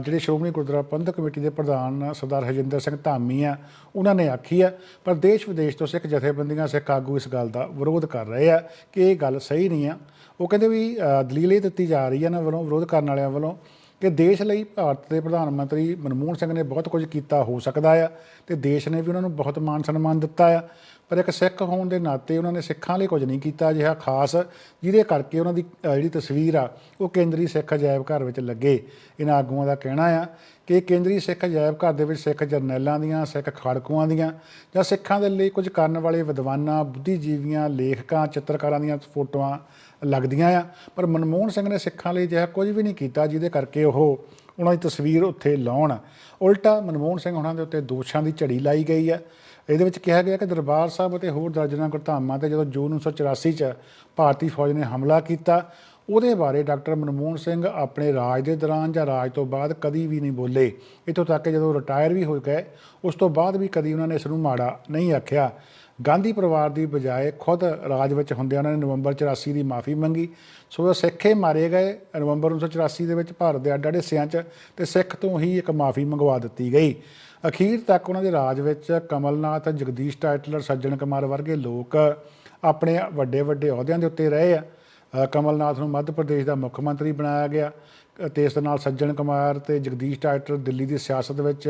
ਜਿਹੜੇ ਸ਼੍ਰੋਮਣੀ ਗੁਰਦੁਆਰਾ ਪ੍ਰਬੰਧਕ ਕਮੇਟੀ ਦੇ ਪ੍ਰਧਾਨ ਸਰਦਾਰ ਹਰਜਿੰਦਰ ਸਿੰਘ ਧਾਮੀ ਆ, ਉਹਨਾਂ ਨੇ ਆਖੀ ਆ, ਪਰ ਦੇਸ਼ ਵਿਦੇਸ਼ ਤੋਂ ਸਿੱਖ ਜਥੇਬੰਦੀਆਂ ਸਿੱਖ ਆਗੂ ਇਸ ਗੱਲ ਦਾ ਵਿਰੋਧ ਕਰ ਰਹੇ ਆ ਕਿ ਇਹ ਗੱਲ ਸਹੀ ਨਹੀਂ ਆ। ਉਹ ਕਹਿੰਦੇ ਵੀ ਦਲੀਲ ਇਹ ਦਿੱਤੀ ਜਾ ਰਹੀ ਹੈ ਨਾ ਵੱਲੋਂ, ਵਿਰੋਧ ਕਰਨ ਵਾਲਿਆਂ ਵੱਲੋਂ ਕਿ ਦੇਸ਼ ਲਈ ਭਾਰਤ ਦੇ ਪ੍ਰਧਾਨ ਮੰਤਰੀ ਮਨਮੋਹਨ ਸਿੰਘ ਨੇ ਬਹੁਤ ਕੁਝ ਕੀਤਾ ਹੋ ਸਕਦਾ ਆ ਤੇ ਦੇਸ਼ ਨੇ ਵੀ ਉਹਨਾਂ ਨੂੰ ਬਹੁਤ ਮਾਨ ਸਨਮਾਨ ਦਿੱਤਾ ਆ। ਪਰ ਇੱਕ ਸਿੱਖ ਹੋਣ ਦੇ ਨਾਤੇ ਉਹਨਾਂ ਨੇ ਸਿੱਖਾਂ ਲਈ ਕੁਝ ਨਹੀਂ ਕੀਤਾ ਅਜਿਹਾ ਖਾਸ, ਜਿਹਦੇ ਕਰਕੇ ਉਹਨਾਂ ਦੀ ਜਿਹੜੀ ਤਸਵੀਰ ਆ, ਉਹ ਕੇਂਦਰੀ ਸਿੱਖ ਅਜਾਇਬ ਘਰ ਵਿੱਚ ਲੱਗੇ। ਇਹਨਾਂ ਆਗੂਆਂ ਦਾ ਕਹਿਣਾ ਆ ਕਿ ਕੇਂਦਰੀ ਸਿੱਖ ਅਜਾਇਬ ਘਰ ਦੇ ਵਿੱਚ ਸਿੱਖ ਜਰਨੈਲਾਂ ਦੀਆਂ, ਸਿੱਖ ਖਾੜਕੂਆਂ ਦੀਆਂ, ਜਾਂ ਸਿੱਖਾਂ ਦੇ ਲਈ ਕੁਝ ਕਰਨ ਵਾਲੇ ਵਿਦਵਾਨਾਂ, ਬੁੱਧੀਜੀਵੀਆਂ, ਲੇਖਕਾਂ, ਚਿੱਤਰਕਾਰਾਂ ਦੀਆਂ ਫੋਟੋਆਂ ਲੱਗਦੀਆਂ ਆ। ਪਰ ਮਨਮੋਹਨ ਸਿੰਘ ਨੇ ਸਿੱਖਾਂ ਲਈ ਅਜਿਹਾ ਕੁਝ ਵੀ ਨਹੀਂ ਕੀਤਾ, ਜਿਹਦੇ ਕਰਕੇ ਉਹ ਉਹਨਾਂ ਦੀ ਤਸਵੀਰ ਉੱਥੇ ਲਾਉਣ। ਉਲਟਾ ਮਨਮੋਹਨ ਸਿੰਘ ਉਹਨਾਂ ਦੇ ਉੱਤੇ ਦੋਸ਼ਾਂ ਦੀ ਝੜੀ ਲਾਈ ਗਈ ਹੈ ਇਹਦੇ ਵਿੱਚ ਕਿਹਾ ਗਿਆ ਕਿ ਦਰਬਾਰ ਸਾਹਿਬ ਅਤੇ ਹੋਰ ਦਰਜਨਾਂ ਗੁਰਧਾਮਾਂ ਤੇ ਜਦੋਂ ਜੂਨ 1984 ਚ ਭਾਰਤੀ ਫੌਜ ਨੇ ਹਮਲਾ ਕੀਤਾ, ਉਹਦੇ ਬਾਰੇ ਡਾਕਟਰ ਮਨਮੋਹਨ ਸਿੰਘ ਆਪਣੇ ਰਾਜ ਦੇ ਦੌਰਾਨ ਜਾਂ ਰਾਜ ਤੋਂ ਬਾਅਦ ਕਦੀ ਵੀ ਨਹੀਂ ਬੋਲੇ। ਇੱਥੋਂ ਤੱਕ ਕਿ ਜਦੋਂ ਰਿਟਾਇਰ ਵੀ ਹੋ ਗਏ, ਉਸ ਤੋਂ ਬਾਅਦ ਵੀ ਕਦੀ ਉਹਨਾਂ ਨੇ ਇਸ ਨੂੰ ਮਾੜਾ ਨਹੀਂ ਆਖਿਆ। ਗਾਂਧੀ ਪਰਿਵਾਰ ਦੀ ਬਜਾਏ ਖੁਦ ਰਾਜ ਵਿੱਚ ਹੁੰਦਿਆਂ ਉਹਨਾਂ ਨੇ ਨਵੰਬਰ 84 ਦੀ ਮਾਫੀ ਮੰਗੀ। ਸੋ ਉਹ ਸਿੱਖੇ ਮਾਰੇ ਗਏ, ਨਵੰਬਰ 1984 ਦੇ ਵਿੱਚ ਭਾਰਤ ਦੇ ਅੱਡ ਅੱਡ ਹਿੱਸਿਆਂ 'ਚ ਤੇ ਸਿੱਖ ਤੋਂ ਹੀ ਇੱਕ ਮਾਫੀ ਮੰਗਵਾ ਦਿੱਤੀ ਗਈ। ਅਖੀਰ ਤੱਕ ਉਹਨਾਂ ਦੇ ਰਾਜ ਵਿੱਚ ਕਮਲਨਾਥ, ਜਗਦੀਸ਼ ਟਾਈਟਲਰ, ਸੱਜਣ ਕੁਮਾਰ ਵਰਗੇ ਲੋਕ ਆਪਣੇ ਵੱਡੇ ਵੱਡੇ ਅਹੁਦਿਆਂ ਦੇ ਉੱਤੇ ਰਹੇ ਆ। ਕਮਲਨਾਥ ਨੂੰ ਮੱਧ ਪ੍ਰਦੇਸ਼ ਦਾ ਮੁੱਖ ਮੰਤਰੀ ਬਣਾਇਆ ਗਿਆ। ਤੇ ਇਸ ਦੇ ਨਾਲ ਸੱਜਣ ਕੁਮਾਰ ਤੇ ਜਗਦੀਸ਼ ਟਾਈਟਲਰ ਦਿੱਲੀ ਦੀ ਸਿਆਸਤ ਵਿੱਚ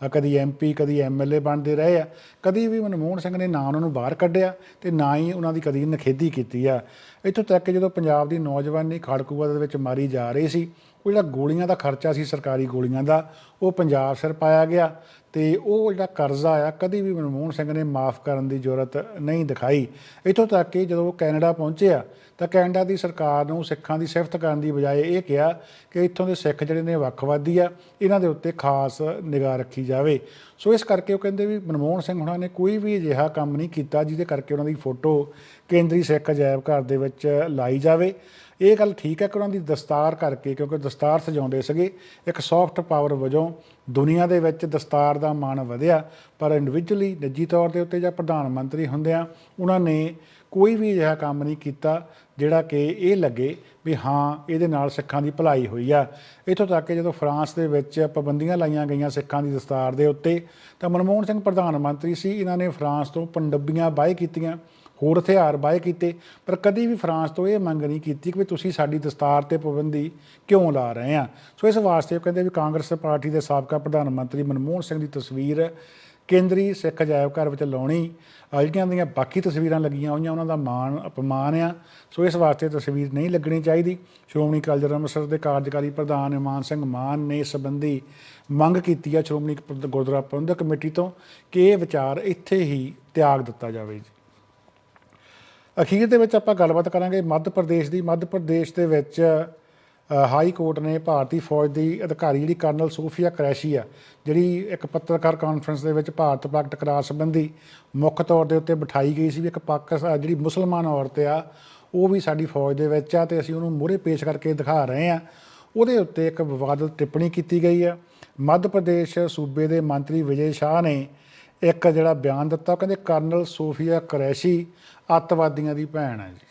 ਕਦੀ ਐਮਪੀ ਕਦੀ ਐਮਐਲਏ ਬਣਦੇ ਰਹੇ ਆ। ਕਦੀ ਵੀ ਮਨਮੋਹਨ ਸਿੰਘ ਨੇ ਨਾ ਉਹਨਾਂ ਨੂੰ ਬਾਹਰ ਕੱਢਿਆ ਤੇ ਨਾ ਹੀ ਉਹਨਾਂ ਦੀ ਕਦੀ ਨਖੇਦੀ ਕੀਤੀ ਆ। ਇੱਥੋਂ ਤੱਕ ਕਿ ਜਦੋਂ ਪੰਜਾਬ ਦੀ ਨੌਜਵਾਨੀ ਖੜਕੂਆ ਦੇ ਵਿੱਚ ਮਾਰੀ ਜਾ ਰਹੀ ਸੀ, ਉਹ ਜਿਹੜਾ ਗੋਲੀਆਂ ਦਾ ਖਰਚਾ ਸੀ, ਸਰਕਾਰੀ ਗੋਲੀਆਂ ਦਾ, ਉਹ ਪੰਜਾਬ ਸਿਰ ਪਾਇਆ ਗਿਆ ਤੇ ਉਹ ਜਿਹੜਾ ਕਰਜ਼ਾ ਆ, ਕਦੀ ਵੀ ਮਨਮੋਹਨ ਸਿੰਘ ਨੇ ਮਾਫ ਕਰਨ ਦੀ ਜ਼ਰੂਰਤ ਨਹੀਂ ਦਿਖਾਈ। ਇੱਥੋਂ ਤੱਕ ਕਿ ਜਦੋਂ ਉਹ ਕੈਨੇਡਾ ਪਹੁੰਚਿਆ, ਤਾਂ ਕੈਨੇਡਾ ਦੀ ਸਰਕਾਰ ਨੂੰ ਸਿੱਖਾਂ ਦੀ ਸਿਫਤ ਕਰਨ ਦੀ ਬਜਾਏ ਇਹ ਕਿਹਾ ਕਿ ਇੱਥੋਂ ਦੇ ਸਿੱਖ ਜਿਹੜੇ ਨੇ ਵੱਖਵਾਦੀ ਆ, ਇਹਨਾਂ ਦੇ ਉੱਤੇ ਖਾਸ ਨਿਗਾਹ ਰੱਖੀ ਜਾਵੇ। ਸੋ ਇਸ ਕਰਕੇ ਉਹ ਕਹਿੰਦੇ ਵੀ ਮਨਮੋਹਨ ਸਿੰਘ ਹੁਣਾਂ ਨੇ ਕੋਈ ਵੀ ਅਜਿਹਾ ਕੰਮ ਨਹੀਂ ਕੀਤਾ, ਜਿਹਦੇ ਕਰਕੇ ਉਹਨਾਂ ਦੀ ਫੋਟੋ ਕੇਂਦਰੀ ਸਿੱਖ ਅਜਾਇਬ ਘਰ ਦੇ ਵਿੱਚ ਲਾਈ ਜਾਵੇ। ਇਹ ਗੱਲ ਠੀਕ ਹੈ ਕਿ ਉਹਨਾਂ ਦੀ ਦਸਤਾਰ ਕਰਕੇ, ਕਿਉਂਕਿ ਦਸਤਾਰ ਸਜਾਉਂਦੇ ਸੀਗੇ, ਇੱਕ ਸੌਫਟ ਪਾਵਰ ਵਜੋਂ ਦੁਨੀਆ ਦੇ ਵਿੱਚ ਦਸਤਾਰ ਦਾ ਮਾਣ ਵਧਿਆ, ਪਰ ਇੰਡੀਵਿਜੂਅਲੀ ਨਿੱਜੀ ਤੌਰ ਦੇ ਉੱਤੇ ਜਾਂ ਪ੍ਰਧਾਨ ਮੰਤਰੀ ਹੁੰਦਿਆਂ ਉਹਨਾਂ ਨੇ ਕੋਈ ਵੀ ਅਜਿਹਾ ਕੰਮ ਨਹੀਂ ਕੀਤਾ, ਜਿਹੜਾ ਕਿ ਇਹ ਲੱਗੇ ਵੀ ਹਾਂ, ਇਹਦੇ ਨਾਲ ਸਿੱਖਾਂ ਦੀ ਭਲਾਈ ਹੋਈ ਆ। ਇੱਥੋਂ ਤੱਕ ਕਿ ਜਦੋਂ ਫਰਾਂਸ ਦੇ ਵਿੱਚ ਪਾਬੰਦੀਆਂ ਲਾਈਆਂ ਗਈਆਂ ਸਿੱਖਾਂ ਦੀ ਦਸਤਾਰ ਦੇ ਉੱਤੇ, ਤਾਂ ਮਨਮੋਹਨ ਸਿੰਘ ਪ੍ਰਧਾਨ ਮੰਤਰੀ ਸੀ, ਇਹਨਾਂ ਨੇ ਫਰਾਂਸ ਤੋਂ ਪੰਡੱਬੀਆਂ ਬਾਏ ਕੀਤੀਆਂ। ਹੋਰ ਹਥਿਆਰ ਬਾਏ ਕੀਤੇ, ਪਰ ਕਦੀ ਵੀ ਫਰਾਂਸ ਤੋਂ ਇਹ ਮੰਗ ਨਹੀਂ ਕੀਤੀ ਕਿ ਵੀ ਤੁਸੀਂ ਸਾਡੀ ਦਸਤਾਰ ਤੇ ਪਾਬੰਦੀ ਕਿਉਂ ਲਾ ਰਹੇ ਆ। ਸੋ ਇਸ ਵਾਸਤੇ ਉਹ ਕਹਿੰਦੇ ਵੀ ਕਾਂਗਰਸ ਪਾਰਟੀ ਦੇ ਸਾਬਕਾ ਪ੍ਰਧਾਨ ਮੰਤਰੀ ਮਨਮੋਹਨ ਸਿੰਘ ਦੀ ਤਸਵੀਰ ਕੇਂਦਰੀ ਸਿੱਖ ਅਜਾਇਬ ਘਰ ਵਿੱਚ ਲਾਉਣੀ, ਅਹ ਜਿਹੜੀਆਂ ਦੀਆਂ ਬਾਕੀ ਤਸਵੀਰਾਂ ਲੱਗੀਆਂ ਹੋਈਆਂ ਉਹਨਾਂ ਦਾ ਮਾਣ ਅਪਮਾਨ ਆ। ਸੋ ਇਸ ਵਾਸਤੇ ਤਸਵੀਰ ਨਹੀਂ ਲੱਗਣੀ ਚਾਹੀਦੀ। ਸ਼੍ਰੋਮਣੀ ਅਕਾਲੀ ਦਲ ਅੰਮ੍ਰਿਤਸਰ ਦੇ ਕਾਰਜਕਾਰੀ ਪ੍ਰਧਾਨ ਇਮਾਨ ਸਿੰਘ ਮਾਨ ਨੇ ਇਸ ਸੰਬੰਧੀ ਮੰਗ ਕੀਤੀ ਆ ਸ਼੍ਰੋਮਣੀ ਗੁਰਦੁਆਰਾ ਪ੍ਰਬੰਧਕ ਕਮੇਟੀ ਤੋਂ ਕਿ ਇਹ ਵਿਚਾਰ ਇੱਥੇ ਹੀ ਤਿਆਗ ਦਿੱਤਾ ਜਾਵੇ ਜੀ। ਅਖੀਰ ਦੇ ਵਿੱਚ ਆਪਾਂ ਗੱਲਬਾਤ ਕਰਾਂਗੇ ਮੱਧ ਪ੍ਰਦੇਸ਼ ਦੀ। ਮੱਧ ਪ੍ਰਦੇਸ਼ ਦੇ ਵਿੱਚ ਹਾਈ ਕੋਰਟ ਨੇ ਭਾਰਤੀ ਫੌਜ ਦੀ ਅਧਿਕਾਰੀ ਜਿਹੜੀ ਕਰਨਲ ਸੂਫੀਆ ਕਰੈਸ਼ੀ ਆ, ਜਿਹੜੀ ਇੱਕ ਪੱਤਰਕਾਰ ਕਾਨਫਰੰਸ ਦੇ ਵਿੱਚ ਭਾਰਤ ਪਾਕ ਟਕਰਾਅ ਸੰਬੰਧੀ ਮੁੱਖ ਤੌਰ ਦੇ ਉੱਤੇ ਬਿਠਾਈ ਗਈ ਸੀ ਵੀ ਇੱਕ ਪਾਕਿਸਤਾਨ ਜਿਹੜੀ ਮੁਸਲਮਾਨ ਔਰਤ ਆ, ਉਹ ਵੀ ਸਾਡੀ ਫੌਜ ਦੇ ਵਿੱਚ ਆ ਤੇ ਅਸੀਂ ਉਹਨੂੰ ਮੂਹਰੇ ਪੇਸ਼ ਕਰਕੇ ਦਿਖਾ ਰਹੇ ਆ। ਉਹਦੇ ਉੱਤੇ ਇੱਕ ਵਿਵਾਦਤ ਟਿੱਪਣੀ ਕੀਤੀ ਗਈ ਆ। ਮੱਧ ਪ੍ਰਦੇਸ਼ ਸੂਬੇ ਦੇ ਮੰਤਰੀ ਵਿਜੇ ਸ਼ਾਹ ਨੇ ਇੱਕ ਜਿਹੜਾ ਬਿਆਨ ਦਿੱਤਾ, ਉਹ ਕਹਿੰਦੇ ਕਰਨਲ ਸੋਫੀਆ ਕਰੈਸ਼ੀ ਅੱਤਵਾਦੀਆਂ ਦੀ ਭੈਣ ਹੈ ਜੀ।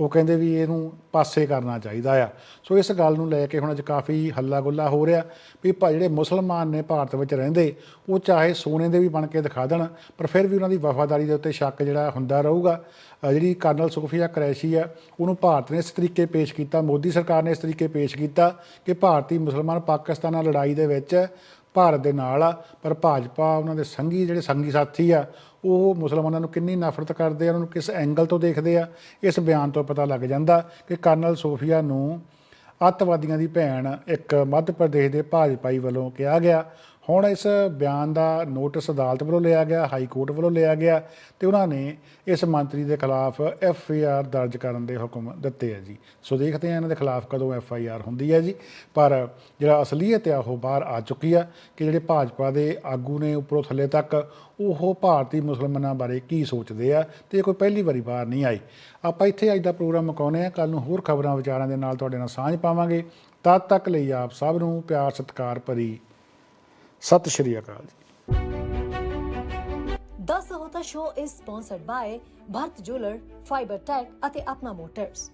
ਉਹ ਕਹਿੰਦੇ ਵੀ ਇਹਨੂੰ ਪਾਸੇ ਕਰਨਾ ਚਾਹੀਦਾ ਆ। ਸੋ ਇਸ ਗੱਲ ਨੂੰ ਲੈ ਕੇ ਹੁਣ ਅੱਜ ਕਾਫੀ ਹੱਲਾ ਗੁੱਲਾ ਹੋ ਰਿਹਾ ਵੀ ਭਾ ਜਿਹੜੇ ਮੁਸਲਮਾਨ ਨੇ ਭਾਰਤ ਵਿੱਚ ਰਹਿੰਦੇ, ਉਹ ਚਾਹੇ ਸੋਨੇ ਦੇ ਵੀ ਬਣ ਕੇ ਦਿਖਾ ਦੇਣ, ਪਰ ਫਿਰ ਵੀ ਉਹਨਾਂ ਦੀ ਵਫਾਦਾਰੀ ਦੇ ਉੱਤੇ ਸ਼ੱਕ ਜਿਹੜਾ ਹੁੰਦਾ ਰਹੂਗਾ। ਜਿਹੜੀ ਕਰਨਲ ਸੋਫੀਆ ਕਰੈਸ਼ੀ ਆ, ਉਹਨੂੰ ਭਾਰਤ ਨੇ ਇਸ ਤਰੀਕੇ ਪੇਸ਼ ਕੀਤਾ, ਮੋਦੀ ਸਰਕਾਰ ਨੇ ਇਸ ਤਰੀਕੇ ਪੇਸ਼ ਕੀਤਾ ਕਿ ਭਾਰਤੀ ਮੁਸਲਮਾਨ ਪਾਕਿਸਤਾਨ ਨਾਲ ਲੜਾਈ ਦੇ ਵਿੱਚ ਭਾਰਤ ਦੇ ਨਾਲ ਆ, ਪਰ ਭਾਜਪਾ ਉਹਨਾਂ ਦੇ ਸੰਗੀ ਜਿਹੜੇ ਸੰਗੀ ਸਾਥੀ ਆ, ਉਹ ਮੁਸਲਮਾਨਾਂ ਨੂੰ ਕਿੰਨੀ ਨਫ਼ਰਤ ਕਰਦੇ ਆ, ਉਹਨਾਂ ਨੂੰ ਕਿਸ ਐਂਗਲ ਤੋਂ ਦੇਖਦੇ ਆ, ਇਸ ਬਿਆਨ ਤੋਂ ਪਤਾ ਲੱਗ ਜਾਂਦਾ ਕਿ ਕਰਨਲ ਸੋਫੀਆ ਨੂੰ ਅੱਤਵਾਦੀਆਂ ਦੀ ਭੈਣ ਇੱਕ ਮੱਧ ਪ੍ਰਦੇਸ਼ ਦੇ ਭਾਜਪਾਈ ਵੱਲੋਂ ਕਿਹਾ ਗਿਆ। ਹੁਣ ਇਸ ਬਿਆਨ ਦਾ ਨੋਟਿਸ ਅਦਾਲਤ ਵੱਲੋਂ ਲਿਆ ਗਿਆ, ਹਾਈ ਕੋਰਟ ਵੱਲੋਂ ਲਿਆ ਗਿਆ ਤੇ ਉਹਨਾਂ ਨੇ ਇਸ ਮੰਤਰੀ ਦੇ ਖਿਲਾਫ ਐਫ ਆਈ ਆਰ ਦਰਜ ਕਰਨ ਦੇ ਹੁਕਮ ਦਿੱਤੇ ਆ ਜੀ। ਸੋ ਦੇਖਦੇ ਆ ਇਹਨਾਂ ਦੇ ਖਿਲਾਫ ਕਦੋਂ ਐਫ ਆਈ ਆਰ ਹੁੰਦੀ ਹੈ ਜੀ। ਪਰ ਜਿਹੜਾ ਅਸਲੀਅਤ ਆ, ਉਹ ਬਾਹਰ ਆ ਚੁੱਕੀ ਆ ਕਿ ਜਿਹੜੇ ਭਾਜਪਾ ਦੇ ਆਗੂ ਨੇ ਉੱਪਰੋਂ ਥੱਲੇ ਤੱਕ, ਉਹ ਭਾਰਤੀ ਮੁਸਲਮਾਨਾਂ ਬਾਰੇ ਕੀ ਸੋਚਦੇ ਆ ਤੇ ਇਹ ਕੋਈ ਪਹਿਲੀ ਵਾਰੀ ਬਾਹਰ ਨਹੀਂ ਆਈ ਆਪਾਂ ਇੱਥੇ ਅੱਜ ਦਾ ਪ੍ਰੋਗਰਾਮ ਮੁਕਾਉਂਦੇ ਆ ਕੱਲ ਨੂੰ ਹੋਰ ਖਬਰਾਂ ਵਿਚਾਰਾਂ ਦੇ ਨਾਲ ਤੁਹਾਡੇ ਨਾਲ ਸਾਂਝ ਪਾਵਾਂਗੇ। ਤਦ ਤੱਕ ਲਈ ਆਪ ਸਭ ਨੂੰ ਪਿਆਰ, ਸਤਿਕਾਰ ਭਰੀ ਸਤਿ ਸ਼੍ਰੀ ਅਕਾਲ ਜੀ ਦਾ ਸਹੋਤਾ ਸ਼ੋ ਇਸ sponsored by Bharat jeweller fibre tech ਅਤੇ ਆਪਣਾ ਮੋਟਰਸ